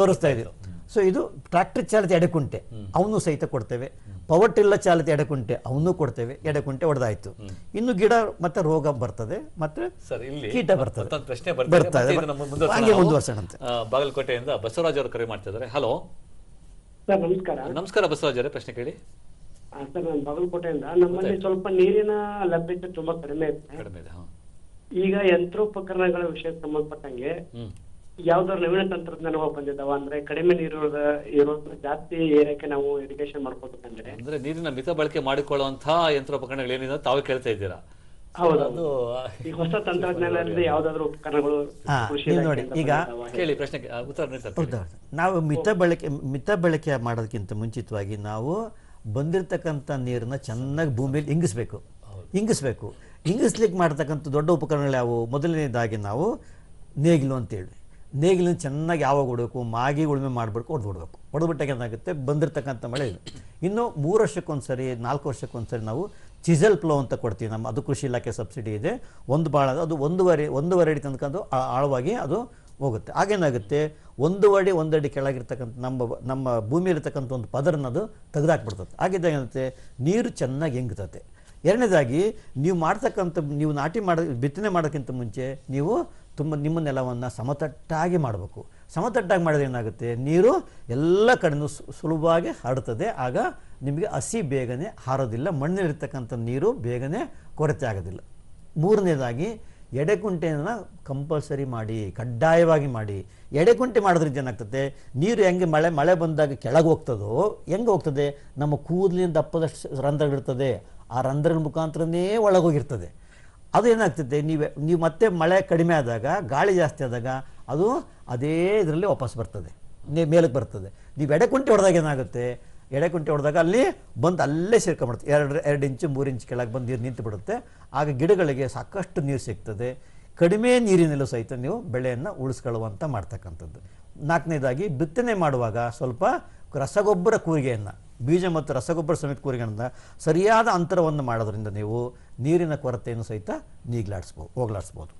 ತೋರಿಸ್ತಾ ಇದ್ರು. ಸೊ ಇದು ಟ್ರ್ಯಾಕ್ಟರ್ ಚಾಲಿತ ಎಡೆಕುಂಟೆ. ಅವನು ಸಹಿತ ಕೊಡ್ತೇವೆ. ಪವರ್ ಟಿಲ್ಲರ್ ಚಾಲಿತ ಎಡೆಕುಂಟೆ ಅವನು ಕೊಡ್ತೇವೆ. ಎಡೆಕುಂಟೆ ಹೊಡೆದಾಯ್ತು ಇನ್ನು ಗಿಡ ಮತ್ತೆ ರೋಗ ಬರ್ತದೆ ಮತ್ತೆ ಕೀಟ ಬರ್ತದೆ. ಬರ್ತದೆ. ಬಾಗಲಕೋಟೆಯಿಂದ ಬಸವರಾಜ್ ಅವರು ಕರೆ ಮಾಡ್ತಾ ಇದ್ದಾರೆ ಹಲೋ ಸರ್ ನಮಸ್ಕಾರ. ನಮಸ್ಕಾರ ಬಸವರಾಜರೇ ಪ್ರಶ್ನೆ ಕೇಳಿ. ಸರ್ ನಾನು ಬಾಗಲಕೋಟೆಯಿಂದ ನಮ್ಮಲ್ಲಿ ಸ್ವಲ್ಪ ನೀರಿನ ಲಭ್ಯತೆ ತುಂಬಾ ಕಡಿಮೆ ಕಡಿಮೆ ಇದೆ ಈಗ ಯಂತ್ರೋಪಕರಣಗಳ ವಿಷಯಕ್ಕೆ ಸಂಬಂಧಪಟ್ಟಂಗೆ ಯಾವ್ದಾದ್ರು ನವೀನ ತಂತ್ರಜ್ಞಾನಗಳು ಬಂದಿದಾವ ಅಂದ್ರೆ ಕಡಿಮೆ ನೀರು ಇರೋದ್ರ ಜಾಸ್ತಿ ಏರಿಯಾಕ್ಕೆ ನಾವು ಇರಿಗೇಷನ್ ಮಾಡ್ಕೋಬೇಕಂದ್ರೆ ಅಂದ್ರೆ ನೀರಿನ ಮಿತ ಬಳಕೆ ಮಾಡಿಕೊಳ್ಳುವಂತಹ ಯಂತ್ರೋಪಕರಣಗಳು ಏನಿದೆ ತಾವೇ ಕೇಳ್ತಾ ಇದ್ದೀರಾ? ಹೌದು ಅದು ಈಗ ಹೊಸ ತಂತ್ರಜ್ಞಾನದಲ್ಲಿ ಯಾವ್ದಾದ್ರು ಉಪಕರಣಗಳು ಕೃಷಿ ನೋಡಿ, ಈಗ ಕೇಳಿ ಪ್ರಶ್ನೆ ಉತ್ತರ ನಾವು ಮಿತ ಬಳಕೆ ಮಿತ ಬಳಕೆ ಮಾಡೋದಕ್ಕಿಂತ ಮುಂಚಿತವಾಗಿ ನಾವು ಬಂದಿರತಕ್ಕಂಥ ನೀರನ್ನ ಚೆನ್ನಾಗಿ ಭೂಮಿಯಲ್ಲಿ ಇಂಗಿಸ್ಬೇಕು. ಇಂಗಿಸ್ಬೇಕು. ಇಂಗಿಸ್ಲಿಕ್ಕೆ ಮಾಡ್ತಕ್ಕಂಥ ದೊಡ್ಡ ಉಪಕರಣಗಳು ಯಾವುವು? ಮೊದಲನೇದಾಗಿ ನಾವು ನೇಗಿಲು ಅಂತೇಳಿ. ನೇಗಿಲು ಚೆನ್ನಾಗಿ ಯಾವಾಗ ಹೊಡಬೇಕು? ಮಾಗಿ ಉಳುಮೆ ಮಾಡಬೇಕು ಹೊಡೆದು ಬಿಡಬೇಕು. ಹೊಡೆದ್ಬಿಟ್ಟಾಗ ಏನಾಗುತ್ತೆ? ಬಂದಿರತಕ್ಕಂಥ ಮಳೆ ಇದು. ಇನ್ನು ಮೂರು ವರ್ಷಕ್ಕೊಂದ್ಸರಿ ನಾಲ್ಕು ವರ್ಷಕ್ಕೊಂದ್ಸರಿ ನಾವು ಚಿಸಲ್ ಪ್ಲೋ ಅಂತ ಕೊಡ್ತೀವಿ ನಮ್ಮ. ಅದು ಕೃಷಿ ಇಲಾಖೆ ಸಬ್ಸಿಡಿ ಇದೆ. ಒಂದು ಭಾಳ ಅದು ಒಂದೂವರೆ ಒಂದೂವರೆ ಅಡಿ ತನಕ ಅದು ಆಳವಾಗಿ ಅದು ಹೋಗುತ್ತೆ. ಆಗೇನಾಗುತ್ತೆ ಒಂದು ಅಡಿ ಒಂದು ಅಡಿ ಕೆಳಗಿರ್ತಕ್ಕಂಥ ನಮ್ಮ ನಮ್ಮ ಭೂಮಿಯಲ್ಲಿರ್ತಕ್ಕಂಥ ಒಂದು ಪದರನ್ನದು ತೆಗೆದಾಕ್ಬಿಡ್ತದೆ. ಆಗಿದ್ದಾಗ ಏನಾಗುತ್ತೆ? ನೀರು ಚೆನ್ನಾಗಿ ಹೆಂಗ್ತದೆ. ಎರಡನೇದಾಗಿ, ನೀವು ಮಾಡ್ತಕ್ಕಂಥ, ನೀವು ನಾಟಿ ಮಾಡ, ಬಿತ್ತನೆ ಮಾಡೋಕ್ಕಿಂತ ಮುಂಚೆ ನೀವು ತುಂಬ, ನಿಮ್ಮ ನೆಲವನ್ನು ಸಮತಟ್ಟಾಗಿ ಮಾಡಬೇಕು. ಸಮತಟ್ಟಾಗಿ ಮಾಡಿದ್ರೆ ಏನಾಗುತ್ತೆ? ನೀರು ಎಲ್ಲ ಕಡೆನೂ ಸು- ಸುಲಭವಾಗಿ ಹರಡ್ತದೆ. ಆಗ ನಿಮಗೆ ಹಸಿ ಬೇಗನೆ ಹಾರೋದಿಲ್ಲ. ಮಣ್ಣಲ್ಲಿರ್ತಕ್ಕಂಥ ನೀರು ಬೇಗನೆ ಕೊರತೆ ಆಗೋದಿಲ್ಲ. ಮೂರನೇದಾಗಿ, ಎಡೆಕುಂಟೆಯನ್ನು ಕಂಪಲ್ಸರಿ ಮಾಡಿ, ಕಡ್ಡಾಯವಾಗಿ ಮಾಡಿ. ಎಡೆಕುಂಟೆ ಮಾಡೋದ್ರಿಂದ ಏನಾಗ್ತದೆ ನೀರು ಹೆಂಗೆ ಮಳೆ ಮಳೆ ಬಂದಾಗ ಕೆಳಗೆ ಹೋಗ್ತದೋ, ಹೆಂಗೆ ಹೋಗ್ತದೆ? ನಮ್ಮ ಕೂದಲಿನ ದಪ್ಪದಷ್ಟು ರಂಧ್ರಗಳಿರ್ತದೆ. ಆ ರಂಧ್ರಗಳ ಮುಖಾಂತರನೇ ಒಳಗೋಗಿರ್ತದೆ. ಅದು ಏನಾಗ್ತದೆ, ನೀವೇ, ನೀವು ಮತ್ತೆ ಮಳೆ ಕಡಿಮೆ ಆದಾಗ, ಗಾಳಿ ಜಾಸ್ತಿ ಆದಾಗ, ಅದು ಅದೇ ಇದರಲ್ಲಿ ವಾಪಸ್ ಬರ್ತದೆ ಮೇಲಕ್ಕೆ ಬರ್ತದೆ. ನೀವು ಎಡೆಕುಂಟೆ ಹೊಡೆದಾಗ ಏನಾಗುತ್ತೆ, ಎಡೆಕುಂಟೆ ಹೊಡೆದಾಗ ಅಲ್ಲಿ ಬಂದು ಅಲ್ಲೇ ಸೇರ್ಕೊಂಡ್ಬಿಡುತ್ತೆ ಎರಡು ಎರಡು ಇಂಚು, ಮೂರು ಇಂಚು ಕೆಳಗೆ ಬಂದು ನೀರು ನಿಂತು ಬಿಡುತ್ತೆ ಆಗ ಗಿಡಗಳಿಗೆ ಸಾಕಷ್ಟು ನೀರು ಸಿಗ್ತದೆ. ಕಡಿಮೆ ನೀರಿನಲ್ಲೂ ಸಹಿತ ನೀವು ಬೆಳೆಯನ್ನು ಉಳಿಸ್ಕೊಳ್ಳುವಂಥ ಮಾಡ್ತಕ್ಕಂಥದ್ದು. ನಾಲ್ಕನೇದಾಗಿ ಬಿತ್ತನೆ ಮಾಡುವಾಗ ಸ್ವಲ್ಪ ರಸಗೊಬ್ಬರ ಕೂರಿಗೆಯನ್ನು ಬೀಜ ಮತ್ತು ರಸಗೊಬ್ಬರ ಸಮೇತ ಕೂರಿಗೆಯಿಂದ ಸರಿಯಾದ ಅಂತರವನ್ನು ಮಾಡೋದ್ರಿಂದ ನೀವು ನೀರಿನ ಕೊರತೆಯನ್ನು ಸಹಿತ ನೀಗ್ಲಾಡಿಸ್ಬೋದು ಹೋಗ್ಲಾಡಿಸ್ಬೋದು.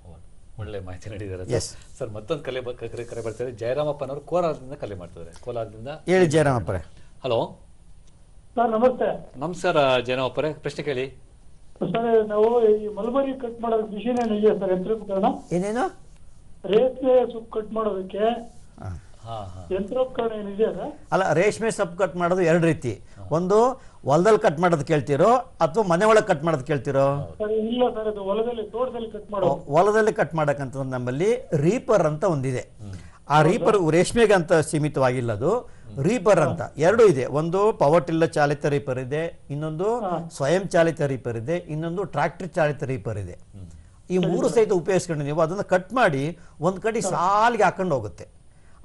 ಒಳ್ಳೆ ಮಾಹಿತಿ ನೀಡಿದ್ದಾರೆ ಎಸ್ ಸರ್ ಮತ್ತೊಂದು ಕಲೆ ಕರೆ ಕರೆ ಬರ್ತಾರೆ. ಜಯರಾಮಪ್ಪನವರು ಕೋಲಾರದಿಂದ ಕಲೆ ಮಾಡ್ತಾರೆ ಕೋಲಾರದಿಂದ ಹೇಳಿ ಜಯರಾಮಪ್ಪರೇ. ಹಲೋ. ಸರ್ ನಮಸ್ತೆ. ನಮಸ್ಕಾರ ಜಯರಾಮಪ್ಪರೇ. ಪ್ರಶ್ನೆ ಕೇಳಿ. ಸರ್ ನಾವು ಈ ಮಲ್ಬರಿ ಕಟ್ ಮಾಡೋ ಮಿಷಿನ್ ಏನಿದೆಯಾ ಸರ್ ಯಂತ್ರೋಪಕರಣ? ಏನೇನು? ರೇಷ್ಮೆ ಸೊಪ್ಪು ಕಟ್ ಮಾಡೋದಕ್ಕೆ ಅಲ್ಲ ರೇಷ್ಮೆ ಸೊಪ್ಪು ಕಟ್ ಮಾಡೋದು ಎರಡು ರೀತಿ. ಒಂದು ಹೊಲದಲ್ಲಿ ಕಟ್ ಮಾಡೋದು ಕೇಳ್ತಿರೋ ಅಥವಾ ಮನೆ ಒಳಗೆ ಕಟ್ ಮಾಡೋದು ಕೇಳ್ತಿರೋ? ಹೊಲದಲ್ಲಿ ಕಟ್ ಮಾಡಕ್ಕಂತ ನಮ್ಮಲ್ಲಿ ರೀಪರ್ ಅಂತ ಒಂದಿದೆ. ಆ ರೀಪರ್ ರೇಷ್ಮೆಗೆ ಅಂತ ಸೀಮಿತವಾಗಿಲ್ಲ ಅದು. ರೀಪರ್ ಅಂತ. ಎರಡು ಇದೆ. ಒಂದು ಪವರ್ ಟಿಲ್ಲರ್ ಚಾಲಿತ ರೀಪರ್ ಇದೆ ಇನ್ನೊಂದು ಸ್ವಯಂ ಚಾಲಿತ ರೀಪರ್ ಇದೆ ಇನ್ನೊಂದು ಟ್ರಾಕ್ಟರ್ ಚಾಲಿತ ರೀಪರ್ ಇದೆ. ಈ ಮೂರು ಸಹಿತ ಉಪಯೋಗಿಸ್ಕೊಂಡು ನೀವು ಅದನ್ನು ಕಟ್ ಮಾಡಿ ಒಂದು ಕಡೆ ಸಾಲಿಗೆ ಹಾಕೊಂಡು ಹೋಗುತ್ತೆ.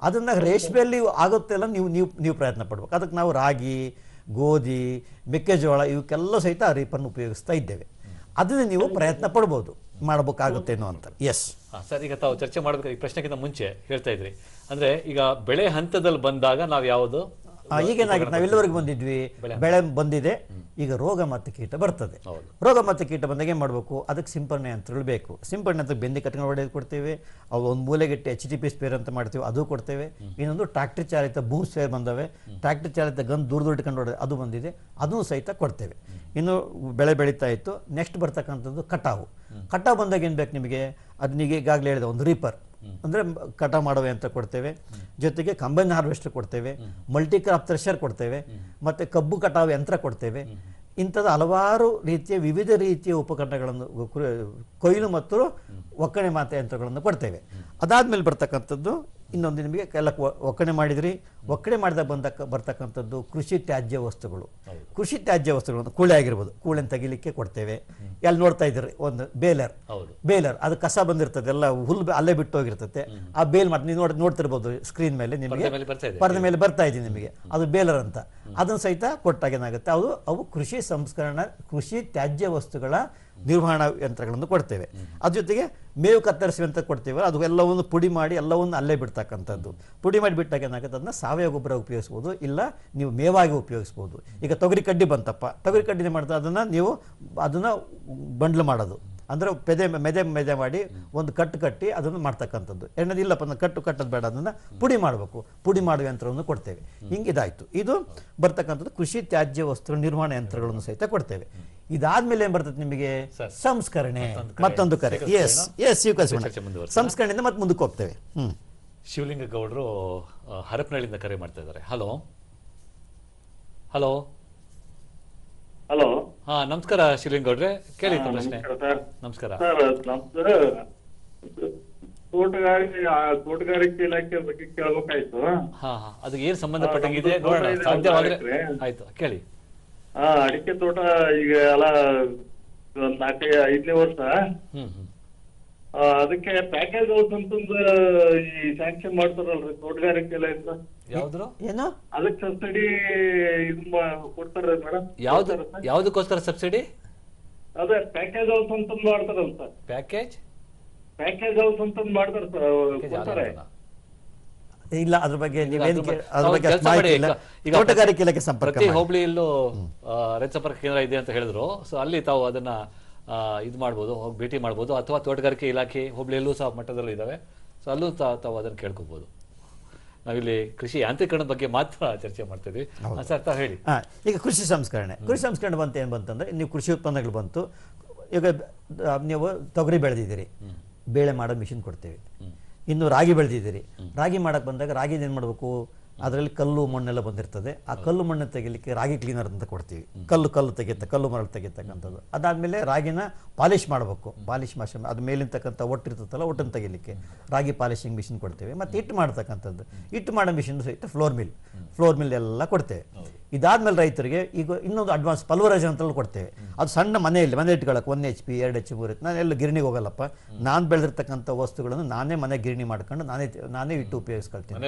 ಅದನ್ನ ರೇಷ್ಮೆಯಲ್ಲಿ ಆಗುತ್ತೆ ಅಲ್ಲ ನೀವು ನೀವು ನೀವು ಪ್ರಯತ್ನ ಪಡ್ಬೇಕು. ಅದಕ್ಕೆ ನಾವು ರಾಗಿ, ಗೋಧಿ, ಮೆಕ್ಕೆಜೋಳ ಇವಕ್ಕೆಲ್ಲ ಸಹಿತ ಆ ರೀಪನ್ನು ಉಪಯೋಗಿಸ್ತಾ ಇದ್ದೇವೆ. ಅದನ್ನ ನೀವು ಪ್ರಯತ್ನ ಪಡ್ಬೋದು. ಮಾಡಬೇಕಾಗುತ್ತೇನೋ ಅಂತ ಎಸ್ ಸರ್, ಈಗ ತಾವು ಚರ್ಚೆ ಮಾಡಬೇಕು ಈ ಪ್ರಶ್ನೆಗಿಂತ ಮುಂಚೆ ಹೇಳ್ತಾ ಇದ್ರಿ. ಅಂದರೆ ಈಗ ಬೆಳೆ ಹಂತದಲ್ಲಿ ಬಂದಾಗ ನಾವು ಯಾವುದು? ಈಗೇನಾಗಿದೆ ನಾವು ಇಲ್ಲಿವರೆಗೆ ಬಂದಿದ್ವಿ. ಬೆಳೆ ಬಂದಿದೆ. ಈಗ ರೋಗ ಮತ್ತು ಕೀಟ ಬರ್ತದೆ. ರೋಗ ಮತ್ತು ಕೀಟ ಬಂದಾಗ ಏನು ಮಾಡಬೇಕು? ಅದಕ್ಕೆ ಸಿಂಪರಣೆ ಯಂತ್ರಗಳು ಬೇಕು ಸಿಂಪರಣೆ ಅಂತ ಬೆಂದಿ ಕಟ್ಕೊಂಡು ಹೊಡೆದು ಕೊಡ್ತೇವೆ. ಅವು ಒಂದು ಮೂಲೆಗಿಟ್ಟು ಎಚ್ ಟಿ ಪಿ ಸ್ಪೇರ್ ಅಂತ ಮಾಡ್ತೀವಿ ಅದು ಕೊಡ್ತೇವೆ. ಇನ್ನೊಂದು ಟ್ರಾಕ್ಟರ್ ಚಾಲಿತ ಭೂ ಸ್ಪೇರ್ ಬಂದವೆ. ಟ್ರಾಕ್ಟರ್ ಚಾಲಿತ ಗನ್ ದೂರ ದೂರ ಇಟ್ಕೊಂಡು ಹೊಡೆದು ಅದು ಬಂದಿದೆ. ಅದನ್ನು ಸಹಿತ ಕೊಡ್ತೇವೆ. ಇನ್ನು ಬೆಳೆ ಬೆಳೀತಾ ಇತ್ತು. ನೆಕ್ಸ್ಟ್ ಬರ್ತಕ್ಕಂಥದ್ದು ಕಟಾವು. ಕಟಾವು ಬಂದಾಗ ಏನು ಬೇಕು ನಿಮಗೆ? ಅದು ನೀವು ಈಗಾಗಲೇ ಹೇಳಿದೆ, ಒಂದು ರೀಪರ್ ಅಂದರೆ ಕಟಾವು ಮಾಡುವ ಯಂತ್ರ ಕೊಡ್ತೇವೆ. ಜೊತೆಗೆ ಕಂಬೈನ್ ಹಾರ್ವೆಸ್ಟರ್ ಕೊಡ್ತೇವೆ. ಮಲ್ಟಿ ಕ್ರಾಪ್ ಥ್ರೆಷರ್ ಕೊಡ್ತೇವೆ. ಮತ್ತು ಕಬ್ಬು ಕಟಾವು ಯಂತ್ರ ಕೊಡ್ತೇವೆ. ಇಂಥದ್ದು ಹಲವಾರು ರೀತಿಯ, ವಿವಿಧ ರೀತಿಯ ಉಪಕರಣಗಳನ್ನು ಕೊಯ್ಲು ಮತ್ತು ಒಕ್ಕಣೆ ಮಾತ ಯಂತ್ರಗಳನ್ನು ಕೊಡ್ತೇವೆ. ಅದಾದ್ಮೇಲೆ ಬರ್ತಕ್ಕಂಥದ್ದು ಇನ್ನೊಂದು ನಿಮಗೆ ಎಲ್ಲ ಒಕ್ಕಣೆ ಮಾಡಿದ್ರಿ. ಒಕ್ಕಣೆ ಮಾಡಿದಾಗ ಬಂದಕ್ಕ ಬರ್ತಕ್ಕಂಥದ್ದು ಕೃಷಿ ತ್ಯಾಜ್ಯ ವಸ್ತುಗಳು. ಕೃಷಿ ತ್ಯಾಜ್ಯ ವಸ್ತುಗಳು ಕೂಳೆ ಆಗಿರ್ಬೋದು. ಕೂಳೆನ ತೆಗಿಲಿಕ್ಕೆ ಕೊಡ್ತೇವೆ. ಎಲ್ಲಿ ನೋಡ್ತಾ ಇದ್ರಿ ಒಂದು ಬೇಲರ್. ಬೇಲರ್ ಅದು ಕಸ ಬಂದಿರ್ತದೆ. ಎಲ್ಲ ಹುಲ್ಲು ಅಲ್ಲೇ ಬಿಟ್ಟು ಹೋಗಿರ್ತದೆ ಆ ಬೇಲ್ ಮಾಡಿ ನೀವು ನೋಡಿ ನೋಡ್ತಿರ್ಬೋದು ಸ್ಕ್ರೀನ್ ಮೇಲೆ ನಿಮಗೆ. ಪರದೆ ಮೇಲೆ ಬರ್ತಾ ಇದೆ. ಪರದೆ ಮೇಲೆ ಬರ್ತಾ ಇದೆ ನಿಮಗೆ. ಅದು ಬೇಲರ್ ಅಂತ. ಅದನ್ನು ಸಹಿತ ಕೊಟ್ಟಾಗೇನಾಗುತ್ತೆ? ಅದು ಅವು ಕೃಷಿ ಸಂಸ್ಕರಣ ಕೃಷಿ ತ್ಯಾಜ್ಯ ವಸ್ತುಗಳ ನಿರ್ವಹಣಾ ಯಂತ್ರಗಳನ್ನು ಕೊಡ್ತೇವೆ. ಅದ್ರ ಜೊತೆಗೆ ಮೇವು ಕತ್ತರಿಸುವಂತ ಕೊಡ್ತೇವೆ ಅದು ಎಲ್ಲವನ್ನು ಪುಡಿ ಮಾಡಿ ಎಲ್ಲವನ್ನು ಅಲ್ಲೇ ಬಿಡ್ತಕ್ಕಂಥದ್ದು. ಪುಡಿ ಮಾಡಿ ಬಿಟ್ಟಾಗ ಏನಾಗುತ್ತೆ, ಅದನ್ನ ಸಾವಯವ ಗೊಬ್ಬರ ಉಪಯೋಗಿಸ್ಬೋದು, ಇಲ್ಲ ನೀವು ಮೇವಾಗಿ ಉಪಯೋಗಿಸ್ಬೋದು. ಈಗ ತೊಗರಿ ಕಡ್ಡಿ ಬಂತಪ್ಪ, ತೊಗರಿ ಕಡ್ಡಿನ ಮಾಡ್ತಾ ಅದನ್ನು ನೀವು ಅದನ್ನು ಬಂಡ್ಲು ಮಾಡೋದು. ಅಂದ್ರೆ ಪೆದೆ, ಮೆದೆ ಮೆದೆ ಮಾಡಿ ಒಂದು ಕಟ್ಟು ಕಟ್ಟಿ ಅದನ್ನು ಮಾಡ್ತಕ್ಕಂಥದ್ದು. ಎಣ್ಣೆದು ಇಲ್ಲಪ್ಪ ಅಂದ್ರೆ ಕಟ್ಟು ಕಟ್ಟೋದು ಬೇಡ, ಅದನ್ನು ಪುಡಿ ಮಾಡಬೇಕು. ಪುಡಿ ಮಾಡುವ ಯಂತ್ರವನ್ನು ಕೊಡ್ತೇವೆ. ಹಿಂಗೆ ಇದಾಯಿತು. ಇದು ಬರ್ತಕ್ಕಂಥದ್ದು ಕೃಷಿ ತ್ಯಾಜ್ಯ ವಸ್ತು ನಿರ್ಮಾಣ ಯಂತ್ರಗಳನ್ನು ಸಹಿತ ಕೊಡ್ತೇವೆ. ಇದಾದ್ಮೇಲೆ ಏನ್ ಬರ್ತದೆ ನಿಮಗೆ ಸಂಸ್ಕರಣೆ. ಮತ್ತೊಂದು ಕರೆ. Yes yes. ಸಂಸ್ಕರಣೆಯಿಂದ ಮತ್ತೆ ಮುಂದಕ್ಕೆ ಹೋಗ್ತೇವೆ. ಹ್ಮ್. ಶಿವಲಿಂಗ ಗೌಡರು ಹರಪನಹಳ್ಳಿಯಿಂದ ಕರೆ ಮಾಡ್ತಾ ಇದ್ದಾರೆ. ಹಲೋ? ಹಲೋ? ಹಲೋ? ಹಾ ನಮಸ್ಕಾರ ಶಿವಲಿಂಗ ಗೌಡ್ರೆ ಕೇಳಿ ಪ್ರಶ್ನೆ ಸರ್. ನಮಸ್ಕಾರ. ತೋಟಗಾರಿಕೆ ತೋಟಗಾರಿಕೆ ಇಲಾಖೆ ಬಗ್ಗೆ ಕೇಳಬೇಕಾಯ್ತು. ಹಾ ಹಾ. ಅದಕ್ಕೆ ಏನ್ ಸಂಬಂಧಪಟ್ಟಂಗಿದೆ ನೋಡೋಣ. ಸಾಧ್ಯವಾದ್ರೆ ಆಯ್ತು ಕೇಳಿ. ಹಾ ಅಡಿಕೆ ತೋಟ ಈಗ ಎಲ್ಲ ಒಂದ್ ನಾಲ್ಕೈ ಐದನೇ ವರ್ಷ. ಹ್ಮ್ ಹ್ಮ್. ಆ, ಅದಕ್ಕೆ ಪ್ಯಾಕೇಜ್ ಔಟ್ ಅಂತಂದು ಈ ಸ್ಯಾಂಕ್ಷನ್ ಮಾಡ್ತಾರಲ್ರಿ ತೋಟಗಾರಿಕೆ ಇಲಾಖೆ ಯಾವ್ದ್ರು? ಏನು? ಅದಕ್ಕೆ ಸಬ್ಸಿಡಿ ಇದು ಕೊಡ್ತಾರ ಮೇಡಮ್ ಯಾವ್ದು ಯಾವ್ದಕ್ಕೋಸ್ಕರ ಸಬ್ಸಿಡಿ ಅದೇ ಪ್ಯಾಕೇಜ್ ಹೌಸ್ ಅಂತಂದ್ ಮಾಡ್ತಾರಲ್ಲ ಸರ್. ಪ್ಯಾಕೇಜ್ ಪ್ಯಾಕೇಜ್ ಹೌಸ್ ಅಂತಂದ್ ಮಾಡ್ತಾರ ಸರ್ ಕೊಡ್ತಾರೆ. ಇಲ್ಲ ಅದ್ರ ಬಗ್ಗೆ ನೀವೇನು ಅದ್ರ ಅಷ್ಟು ಮಾಹಿತಿ ಇಲ್ಲ. ತೋಟಗಾರಿಕೆ ಇಲಾಖೆ ಸಂಪರ್ಕ ಪ್ರತಿ. ಹೋಬಳಿಯಲ್ಲೂ ರೈತ ಸಂಪರ್ಕ ಕೇಂದ್ರ ಇದೆ ಅಂತ ಹೇಳಿದ್ರು. ಸೊ ಅಲ್ಲಿ ತಾವು ಅದನ್ನ ಇದು ಮಾಡ್ಬೋದು ಹೋಗಿ ಭೇಟಿ ಮಾಡ್ಬೋದು ಅಥವಾ ತೋಟಗಾರಿಕೆ ಇಲಾಖೆ ಹೋಬಳಿಯಲ್ಲೂ ಸಹ ಮಟ್ಟದಲ್ಲೂ ಇದಾವೆ. ಸೊ ಅಲ್ಲೂ ತಾವು ಅದನ್ನು ಕೇಳ್ಕೊಬೋದು. ನಾವಿಲ್ಲಿ ಕೃಷಿ ಯಾಂತ್ರೀಕರಣದ ಬಗ್ಗೆ ಮಾತ್ರ ಚರ್ಚೆ ಮಾಡ್ತಿದ್ವಿ. ಸರ್ ತಾವು ಹೇಳಿ. ಈಗ ಕೃಷಿ ಸಂಸ್ಕರಣೆ. ಕೃಷಿ ಸಂಸ್ಕರಣೆ ಬಂತು ಏನು ಬಂತಂದ್ರೆ ನೀವು ಕೃಷಿ ಉತ್ಪನ್ನಗಳು ಬಂತು. ಈಗ ನೀವು ತೊಗರಿ ಬೆಳೆದಿದ್ದೀರಿ. ಬೇಳೆ ಮಾಡೋ ಮಿಷಿನ್ ಕೊಡ್ತೇವೆ. ಇನ್ನು ರಾಗಿ ಬೆಳೆದಿದ್ದೀರಿ. ರಾಗಿ ಮಾಡಕ್ಕೆ ಬಂದಾಗ ರಾಗಿ ಏನು ಮಾಡಬೇಕು? ಅದರಲ್ಲಿ ಕಲ್ಲು ಮಣ್ಣೆಲ್ಲ ಬಂದಿರ್ತದೆ. ಆ ಕಲ್ಲು ಮಣ್ಣು ತೆಗಿಲಿಕ್ಕೆ ರಾಗಿ ಕ್ಲೀನರ್ ಅಂತ ಕೊಡ್ತೀವಿ. ಕಲ್ಲು ಕಲ್ಲು ತೆಗಿತ ಕಲ್ಲು ಮರಳು ತೆಗೆಯತಕ್ಕಂಥದ್ದು ಅದಾದಮೇಲೆ ರಾಗಿನ ಪಾಲಿಶ್ ಮಾಡಬೇಕು. ಪಾಲಿಶ್ ಮಾಷ ಅದು ಮೇಲಿರ್ತಕ್ಕಂಥ ಒಟ್ಟಿರ್ತದಲ್ಲ ಒಟ್ಟನ್ನು ತೆಗಿಲಿಕ್ಕೆ. ರಾಗಿ ಪಾಲಿಶಿಂಗ್ ಮಿಷಿನ್ ಕೊಡ್ತೇವೆ. ಮತ್ತು ಹಿಟ್ಟು ಮಾಡ್ತಕ್ಕಂಥದ್ದು. ಹಿಟ್ಟು ಮಾಡೋ ಮಿಷಿನ್ ಸಹಿತ ಫ್ಲೋರ್ ಮಿಲ್ ಫ್ಲೋರ್ ಮಿಲ್ ಎಲ್ಲ ಕೊಡ್ತೇವೆ. ಇದಾದ್ಮೇಲೆ ರೈತರಿಗೆ ಈಗ ಇನ್ನೊಂದು ಅಡ್ವಾನ್ಸ್ ಪಲ್ವರೈಸ್ ಅಂತಲೂ ಕೊಡ್ತೇವೆ. ಅದು ಸಣ್ಣ ಮನೆಯಲ್ಲಿ ಮನೆ ಇಟ್ಕೊಳ್ಳೋಕೆ ಒನ್ ಎಚ್ ಪಿ ಎರಡು ಎಚ್ ಪಿ ಮೂರು ನಾನು ಎಲ್ಲ ಗಿರಣಿಗೆ ಹೋಗಲ್ಲಪ್ಪ. ನಾನು ಬೆಳೆದಿರ್ತಕ್ಕಂಥ ವಸ್ತುಗಳನ್ನು ನಾನೇ ಮನೆ ಗಿರಣಿ ಮಾಡ್ಕೊಂಡು ನಾನೇ ನಾನೇ ಇಟ್ಟು ಉಪಯೋಗಿಸ್ಕೊಳ್ತೀನಿ.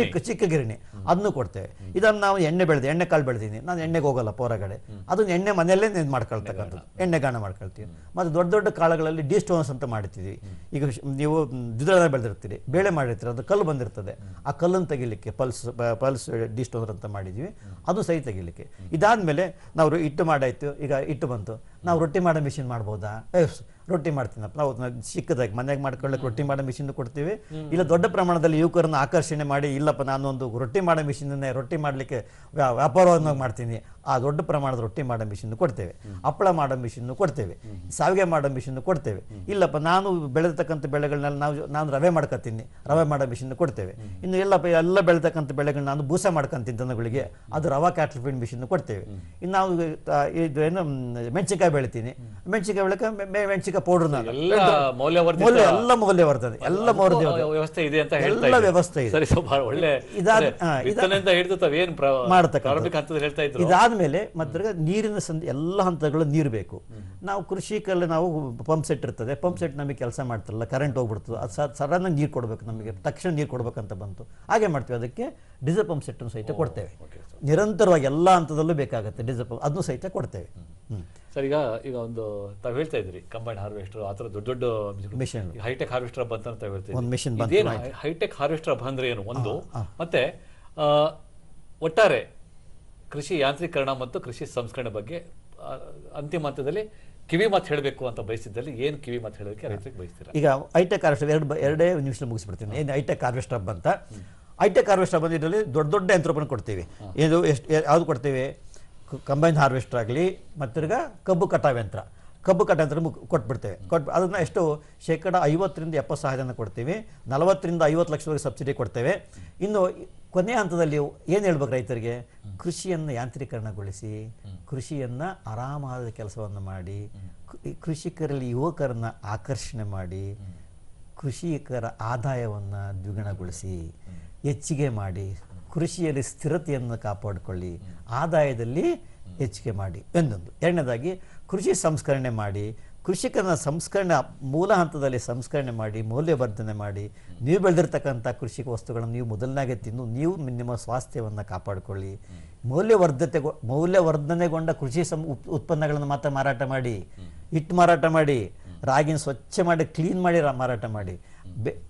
ಚಿಕ್ಕ ಚಿಕ್ಕ ಗಿರಣಿ. ಅದನ್ನು ಕೊಡ್ತೇವೆ. ಇದನ್ನು ನಾವು ಎಣ್ಣೆ ಬೆಳೆದು ಎಣ್ಣೆ ಕಾಳು ಬೆಳೆದೀನಿ ನಾನು ಎಣ್ಣೆಗೆ ಹೋಗಲ್ಲಪ್ಪ ಹೊರಗಡೆ. ಅದನ್ನ ಎಣ್ಣೆ ಮನೆಯಲ್ಲೇ ಇದು ಮಾಡ್ಕೊಳ್ತಕ್ಕಂಥದ್ದು. ಎಣ್ಣೆ ಗಾಣ ಮಾಡ್ಕೊಳ್ತೀವಿ. ಮತ್ತು ದೊಡ್ಡ ದೊಡ್ಡ ಕಾಳುಗಳಲ್ಲಿ ಡಿ ಸ್ಟೋನ್ಸ್ ಅಂತ ಮಾಡ್ತೀವಿ ಈಗ ನೀವು ದ್ವಿದಳ ಬೆಳೆದಿರ್ತೀರಿ. ಬೇಳೆ ಮಾಡಿರ್ತೀರಿ. ಅದು ಕಲ್ಲು ಬಂದಿರ್ತದೆ. ಆ ಕಲ್ಲನ್ನು ತೆಗಿಲಿಕ್ಕೆ ಪಲ್ಸ್ ಪಲ್ಸ್ ಡಿ ಸ್ಟೋನ್ ಅಂತ ಮಾಡಿದ್ವಿ. ಅದು ಸಹಿ ತೆಗಿಲಿಕ್ಕೆ. ಇದಾದ್ಮೇಲೆ ನಾವು ಇಟ್ಟು ಹಿಟ್ಟು ಮಾಡಾಯ್ತು ಈಗ ಹಿಟ್ಟು ಬಂತು. ನಾವು ರೊಟ್ಟಿ ಮಾಡೋ ಮಿಷಿನ್ ಮಾಡ್ಬೋದಾ? ರೊಟ್ಟಿ ಮಾಡ್ತೀನಪ್ಪ. ನಾವು ಚಿಕ್ಕದಾಗಿ ಮನೆಗೆ ಮಾಡ್ಕೊಳ್ಳೋಕೆ ರೊಟ್ಟಿ ಮಾಡೋ ಮಿಷಿನ್ ಕೊಡ್ತೀವಿ. ಇಲ್ಲ ದೊಡ್ಡ ಪ್ರಮಾಣದಲ್ಲಿ ಯುವಕರನ್ನು ಆಕರ್ಷಣೆ ಮಾಡಿ ಇಲ್ಲಪ್ಪ ನಾನು ಒಂದು ರೊಟ್ಟಿ ಮಾಡೋ ಮಿಷಿನನ್ನೇ ರೊಟ್ಟಿ ಮಾಡಲಿಕ್ಕೆ ವ್ಯಾಪಾರವನ್ನು ಮಾಡ್ತೀನಿ. ಆ ದೊಡ್ಡ ಪ್ರಮಾಣದ ರೊಟ್ಟಿ ಮಾಡೋ ಮಿಷಿನ್ ಕೊಡ್ತೇವೆ. ಹಪ್ಪಳ ಮಾಡೋ ಮಿಷಿನ್ ಕೊಡ್ತೇವೆ. ಸಾವಿಗೆ ಮಾಡೋ ಮಿಷಿನ್ ಕೊಡ್ತೇವೆ. ಇಲ್ಲಪ್ಪ ನಾನು ಬೆಳೆದತಕ್ಕಂಥ ಬೆಳೆಗಳನ್ನೆಲ್ಲ ನಾವು ನಾನು ರವೆ ಮಾಡ್ಕೊತೀನಿ ರವೆ ಮಾಡೋ ಮಿಷಿನ್ ಕೊಡ್ತೇವೆ. ಇನ್ನು ಎಲ್ಲಪ್ಪ ಎಲ್ಲ ಬೆಳೆತಕ್ಕಂಥ ಬೆಳೆಗಳನ್ನ ನಾನು ಬೂಸ ಮಾಡ್ಕೊಂತೀನಿ ದನಗಳಿಗೆ. ಅದು ರವಾ ಕ್ಯಾಟ್ಲ್ ಫೀಡ್ ಮಿಷಿನ್ ಕೊಡ್ತೇವೆ ಇನ್ನು ನಾವು ಇದು ಏನು ಮೆಣಸಿಕಾಯಿ ಮೆಣಸಿನ್ಕಾಯಿ ಬೆಳಿತೀನಿ. ಮೆಣಸಿಕಾಯಿ ಬೆಳಕ ಮೆಣಸಿಕಾಯಿ ಪೌಡರ್ ನಾನು. ಮೌಲ್ಯ ಎಲ್ಲ ಮೌಲ್ಯವರ್ಧನೆ ಎಲ್ಲ ಮೌಲ್ಯ ವ್ಯವಸ್ಥೆ ಇದೆ ಅಂತ ಎಲ್ಲ. ವ್ಯವಸ್ಥೆ ಇದೆ. ಸರಿ ಒಳ್ಳೆ ಇದಾದ- ಹೇಳ್ತಾ ಹಾ, ಇದಾದ್ಮೇಲೆ ಮತ್ತೆ ನೀರಿನ ಸಂದ ಎಲ್ಲ ಹಂತಗಳು ನೀರು ಬೇಕು. ನಾವು ಕೃಷಿಕಲ್ಲಿ ನಾವು ಪಂಪ್ ಸೆಟ್ ಇರ್ತದೆ. ಪಂಪ್ ಸೆಟ್ ನಮಗೆ ಕೆಲಸ ಮಾಡ್ತಿರಲ್ಲ ಕರೆಂಟ್ ಹೋಗ್ಬಿಡ್ತದೆ. ಅದು ಸಡನ್ ನೀರು ಕೊಡಬೇಕು ನಮಗೆ ತಕ್ಷಣ ನೀರು ಕೊಡಬೇಕಂತ ಬಂತು. ಹಾಗೆ ಮಾಡ್ತೀವಿ. ಅದಕ್ಕೆ ಡೀಸೆಲ್ ಪಂಪ್ ಸೆಟ್ ಸಹಿತ ಕೊಡ್ತೇವೆ. ನಿರಂತರವಾಗಿ ಎಲ್ಲ ಹಂತದಲ್ಲೂ ಬೇಕಾಗುತ್ತೆ ಡೀಸೆಲ್ ಪಂಪ್ ಅದನ್ನು ಸಹಿತ ಕೊಡ್ತೇವೆ. ಸರ್ ಈಗ ಈಗ ಒಂದು ತಾವು ಹೇಳ್ತಾ ಇದ್ರಿ ಕಂಬೈನ್ ಹಾರ್ವೆಸ್ಟರ್ ಆ ಥರ ದೊಡ್ಡ ದೊಡ್ಡ ಮಿಷನ್ ಹೈಟೆಕ್ ಹಾರ್ವೆಸ್ಟರ್ ಬಂತ ಅಂತ ಹೇಳ್ತೀವಿ ಒಂದು ಮಿಷನ್ ಬಂತು, ಇದೇನು ಹೈಟೆಕ್ ಹಾರ್ವೆಸ್ಟರ್ ಬಂದ್ರೆ ಏನು? ಒಂದು ಮತ್ತೆ ಒಟ್ಟಾರೆ ಕೃಷಿ ಯಾಂತ್ರೀಕರಣ ಮತ್ತು ಕೃಷಿ ಸಂಸ್ಕರಣೆ ಬಗ್ಗೆ ಅಂತಿಮ ಹಂತದಲ್ಲಿ ಕಿವಿ ಮಾತು ಹೇಳಬೇಕು ಅಂತ ಬಯಸಿದ್ದಲ್ಲಿ ಏನು ಕಿವಿ ಮಾತು ಹೇಳೋದಕ್ಕೆ ರೈತರಿಗೆ ಬಯಸ್ತೀರಾ? ಈಗ ಐಟೆಕ್ ಹಾರ್ವೆಸ್ಟರ್ ಎರಡು ಎರಡೇ ನಿಮಿಷ ಮುಗಿಸ್ಬಿಡ್ತೀನಿ. ಏನು ಐಟೆಕ್ ಹಾರ್ವೆಸ್ಟರ್ ಬಂತ? ಅಂತ ಐಟೆಕ್ ಹಾರ್ವೆಸ್ಟರ್ ಬಂದಿದ್ದಲ್ಲಿ ಇದರಲ್ಲಿ ದೊಡ್ಡ ದೊಡ್ಡ ಯಂತ್ರೋಪಕರಣ ಕೊಡ್ತೀವಿ. ಇದು ಎಷ್ಟು ಯಾವುದು ಕೊಡ್ತೀವಿ? ಕಂಬೈನ್ ಹಾರ್ವೆಸ್ಟರ್ ಆಗಲಿ ಮತ್ತಿರ್ಗ ಕಬ್ಬು ಕಟಾವ್ ಯಂತ್ರ. ಕಬ್ಬು ಕಟ್ಟ ಯಂತ್ರ ಕೊಟ್ಬಿಡ್ತೇವೆ. ಕೊಟ್ಟು ಅದನ್ನು ಎಷ್ಟು? ಶೇಕಡ ಐವತ್ತರಿಂದ ಎಪ್ಪತ್ತು ಸಹಾಯಧನ ಕೊಡ್ತೀವಿ. ನಲವತ್ತರಿಂದ ಐವತ್ತು ಲಕ್ಷದವರೆಗೆ ಸಬ್ಸಿಡಿ ಕೊಡ್ತೇವೆ. ಇನ್ನು ಕೊನೆಯ ಹಂತದಲ್ಲಿ ಏನು ಹೇಳ್ಬೇಕು ರೈತರಿಗೆ? ಕೃಷಿಯನ್ನು ಯಾಂತ್ರೀಕರಣಗೊಳಿಸಿ, ಕೃಷಿಯನ್ನು ಆರಾಮಾದ ಕೆಲಸವನ್ನು ಮಾಡಿ ಕೃಷಿಕರಲ್ಲಿ ಯುವಕರನ್ನು ಆಕರ್ಷಣೆ ಮಾಡಿ, ಕೃಷಿಕರ ಆದಾಯವನ್ನು ದ್ವಿಗುಣಗೊಳಿಸಿ, ಹೆಚ್ಚಿಗೆ ಮಾಡಿ, ಕೃಷಿಯಲ್ಲಿ ಸ್ಥಿರತೆಯನ್ನು ಕಾಪಾಡಿಕೊಳ್ಳಿ, ಆದಾಯದಲ್ಲಿ ಹೆಚ್ಚಿಗೆ ಮಾಡಿ ಒಂದೊಂದು ಎರಡನೇದಾಗಿ ಕೃಷಿ ಸಂಸ್ಕರಣೆ ಮಾಡಿ ಕೃಷಿಕನ ಸಂಸ್ಕರಣೆ ಮೂಲ ಹಂತದಲ್ಲಿ ಸಂಸ್ಕರಣೆ ಮಾಡಿ ಮೌಲ್ಯವರ್ಧನೆ ಮಾಡಿ ನೀವು ಬೆಳೆದಿರ್ತಕ್ಕಂಥ ಕೃಷಿ ವಸ್ತುಗಳನ್ನು ನೀವು ಮೊದಲನಾಗೆ ತಿಂದು ನೀವು ನಿಮ್ಮ ಸ್ವಾಸ್ಥ್ಯವನ್ನು ಕಾಪಾಡಿಕೊಳ್ಳಿ. ಮೌಲ್ಯವರ್ಧತೆ ಮೌಲ್ಯವರ್ಧನೆಗೊಂಡ ಕೃಷಿ ಸಂ ಉತ್- ಉತ್ಪನ್ನಗಳನ್ನು ಮಾತ್ರ ಮಾರಾಟ ಮಾಡಿ ಹಿಟ್ಟು ಮಾರಾಟ ಮಾಡಿ ರಾಗಿನ ಸ್ವಚ್ಛ ಮಾಡಿ ಕ್ಲೀನ್ ಮಾಡಿ ಮಾರಾಟ ಮಾಡಿ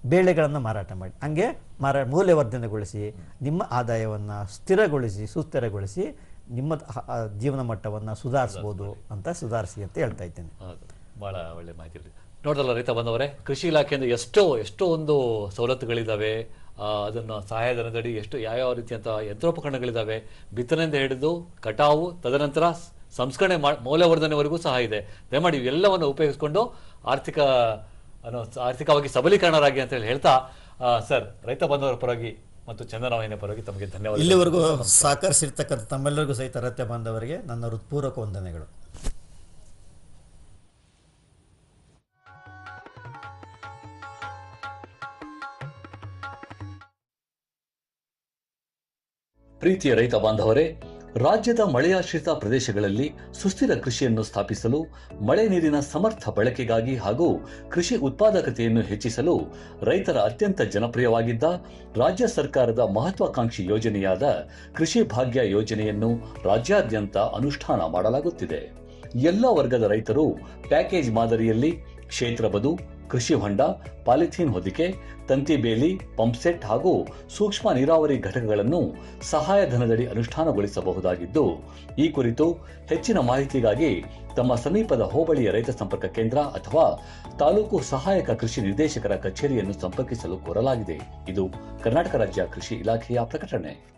ಬೇಳೆಗಳನ್ನು ಮಾರಾಟ ಮಾಡಿ. ಹಂಗೆ ಮಾರಾ ಮೌಲ್ಯವರ್ಧನೆಗೊಳಿಸಿ ನಿಮ್ಮ ಆದಾಯವನ್ನು ಸ್ಥಿರಗೊಳಿಸಿ ಸುಸ್ಥಿರಗೊಳಿಸಿ ನಿಮ್ಮ ಜೀವನ ಮಟ್ಟವನ್ನು ಸುಧಾರಿಸ್ಬೋದು ಅಂತ ಸುಧಾರಿಸಿ ಅಂತ ಹೇಳ್ತಾ ಇದ್ದೇನೆ. ಬಹಳ ಒಳ್ಳೆ ಮಾಹಿತಿ ಇರಲಿ ನೋಡಲ್ಲ ರೈತ ಬಂದವರೇ? ಕೃಷಿ ಇಲಾಖೆಯಿಂದ ಎಷ್ಟೋ ಎಷ್ಟೋ ಒಂದು ಸವಲತ್ತುಗಳಿದ್ದಾವೆ ಅದನ್ನು ಸಹಾಯಧನದಡಿ ಎಷ್ಟು ಯಾವ್ಯಾವ ರೀತಿಯಂಥ ಯಂತ್ರೋಪಕರಣಗಳಿದ್ದಾವೆ ಬಿತ್ತನೆಯಿಂದ ಹಿಡಿದು ಕಟಾವು ತದನಂತರ ಸಂಸ್ಕರಣೆ ಮಾ ಮೌಲ್ಯವರ್ಧನೆವರೆಗೂ ಸಹ ಇದೆ. ದಯಮಾಡಿ ಇವೆಲ್ಲವನ್ನು ಉಪಯೋಗಿಸ್ಕೊಂಡು ಆರ್ಥಿಕ ಅನ್ನೋ ಆರ್ಥಿಕವಾಗಿ ಸಬಲೀಕರಣರಾಗಿ ಅಂತ ಹೇಳಿ ಹೇಳ್ತಾ ಸರ್ ರೈತ ಬಂಧುವರ ಪರವಾಗಿ ಮತ್ತು ಚಂದನವಾಹಿನಿಯ ಪರವಾಗಿ ತಮಗೆ ಧನ್ಯವಾದ ಇಲ್ಲಿವರೆಗೂ ಸಹಕರಿಸಿರ್ತಕ್ಕಂಥ ತಮ್ಮೆಲ್ಲರಿಗೂ ಸಹಿತ ರೈತ ಬಾಂಧವರಿಗೆ ನನ್ನ ಹೃತ್ಪೂರ್ವಕ ವಂದನೆಗಳು. ಪ್ರೀತಿಯ ರೈತ ಬಾಂಧವರೇ, ರಾಜ್ಯದ ಮಳೆಯಾಶ್ರಿತ ಪ್ರದೇಶಗಳಲ್ಲಿ ಸುಸ್ಥಿರ ಕೃಷಿಯನ್ನು ಸ್ಥಾಪಿಸಲು, ಮಳೆ ನೀರಿನ ಸಮರ್ಥ ಬಳಕೆಗಾಗಿ ಹಾಗೂ ಕೃಷಿ ಉತ್ಪಾದಕತೆಯನ್ನು ಹೆಚ್ಚಿಸಲು ರೈತರ ಅತ್ಯಂತ ಜನಪ್ರಿಯವಾಗಿದ್ದ ರಾಜ್ಯ ಸರ್ಕಾರದ ಮಹತ್ವಾಕಾಂಕ್ಷಿ ಯೋಜನೆಯಾದ ಕೃಷಿ ಭಾಗ್ಯ ಯೋಜನೆಯನ್ನು ರಾಜ್ಯಾದ್ಯಂತ ಅನುಷ್ಠಾನ ಮಾಡಲಾಗುತ್ತಿದೆ. ಎಲ್ಲ ವರ್ಗದ ರೈತರು ಪ್ಯಾಕೇಜ್ ಮಾದರಿಯಲ್ಲಿ ಕ್ಷೇತ್ರ ಬದು ಕೃಷಿ ಹೊಂಡ, ಪಾಲಿಥೀನ್ ಹೊದಿಕೆ, ತಂತಿ ಬೇಲಿ ಪಂಪ್ಸೆಟ್ ಹಾಗೂ ಸೂಕ್ಷ್ಮ ನೀರಾವರಿ ಘಟಕಗಳನ್ನು ಸಹಾಯಧನದಡಿ ಅನುಷ್ಠಾನಗೊಳಿಸಬಹುದಾಗಿದ್ದು, ಈ ಕುರಿತು ಹೆಚ್ಚಿನ ಮಾಹಿತಿಗಾಗಿ ತಮ್ಮ ಸಮೀಪದ ಹೋಬಳಿಯ ರೈತ ಸಂಪರ್ಕ ಕೇಂದ್ರ ಅಥವಾ ತಾಲೂಕು ಸಹಾಯಕ ಕೃಷಿ ನಿರ್ದೇಶಕರ ಕಚೇರಿಯನ್ನು ಸಂಪರ್ಕಿಸಲು ಕೋರಲಾಗಿದೆ. ಇದು ಕರ್ನಾಟಕ ರಾಜ್ಯ ಕೃಷಿ ಇಲಾಖೆಯ ಪ್ರಕಟಣೆ.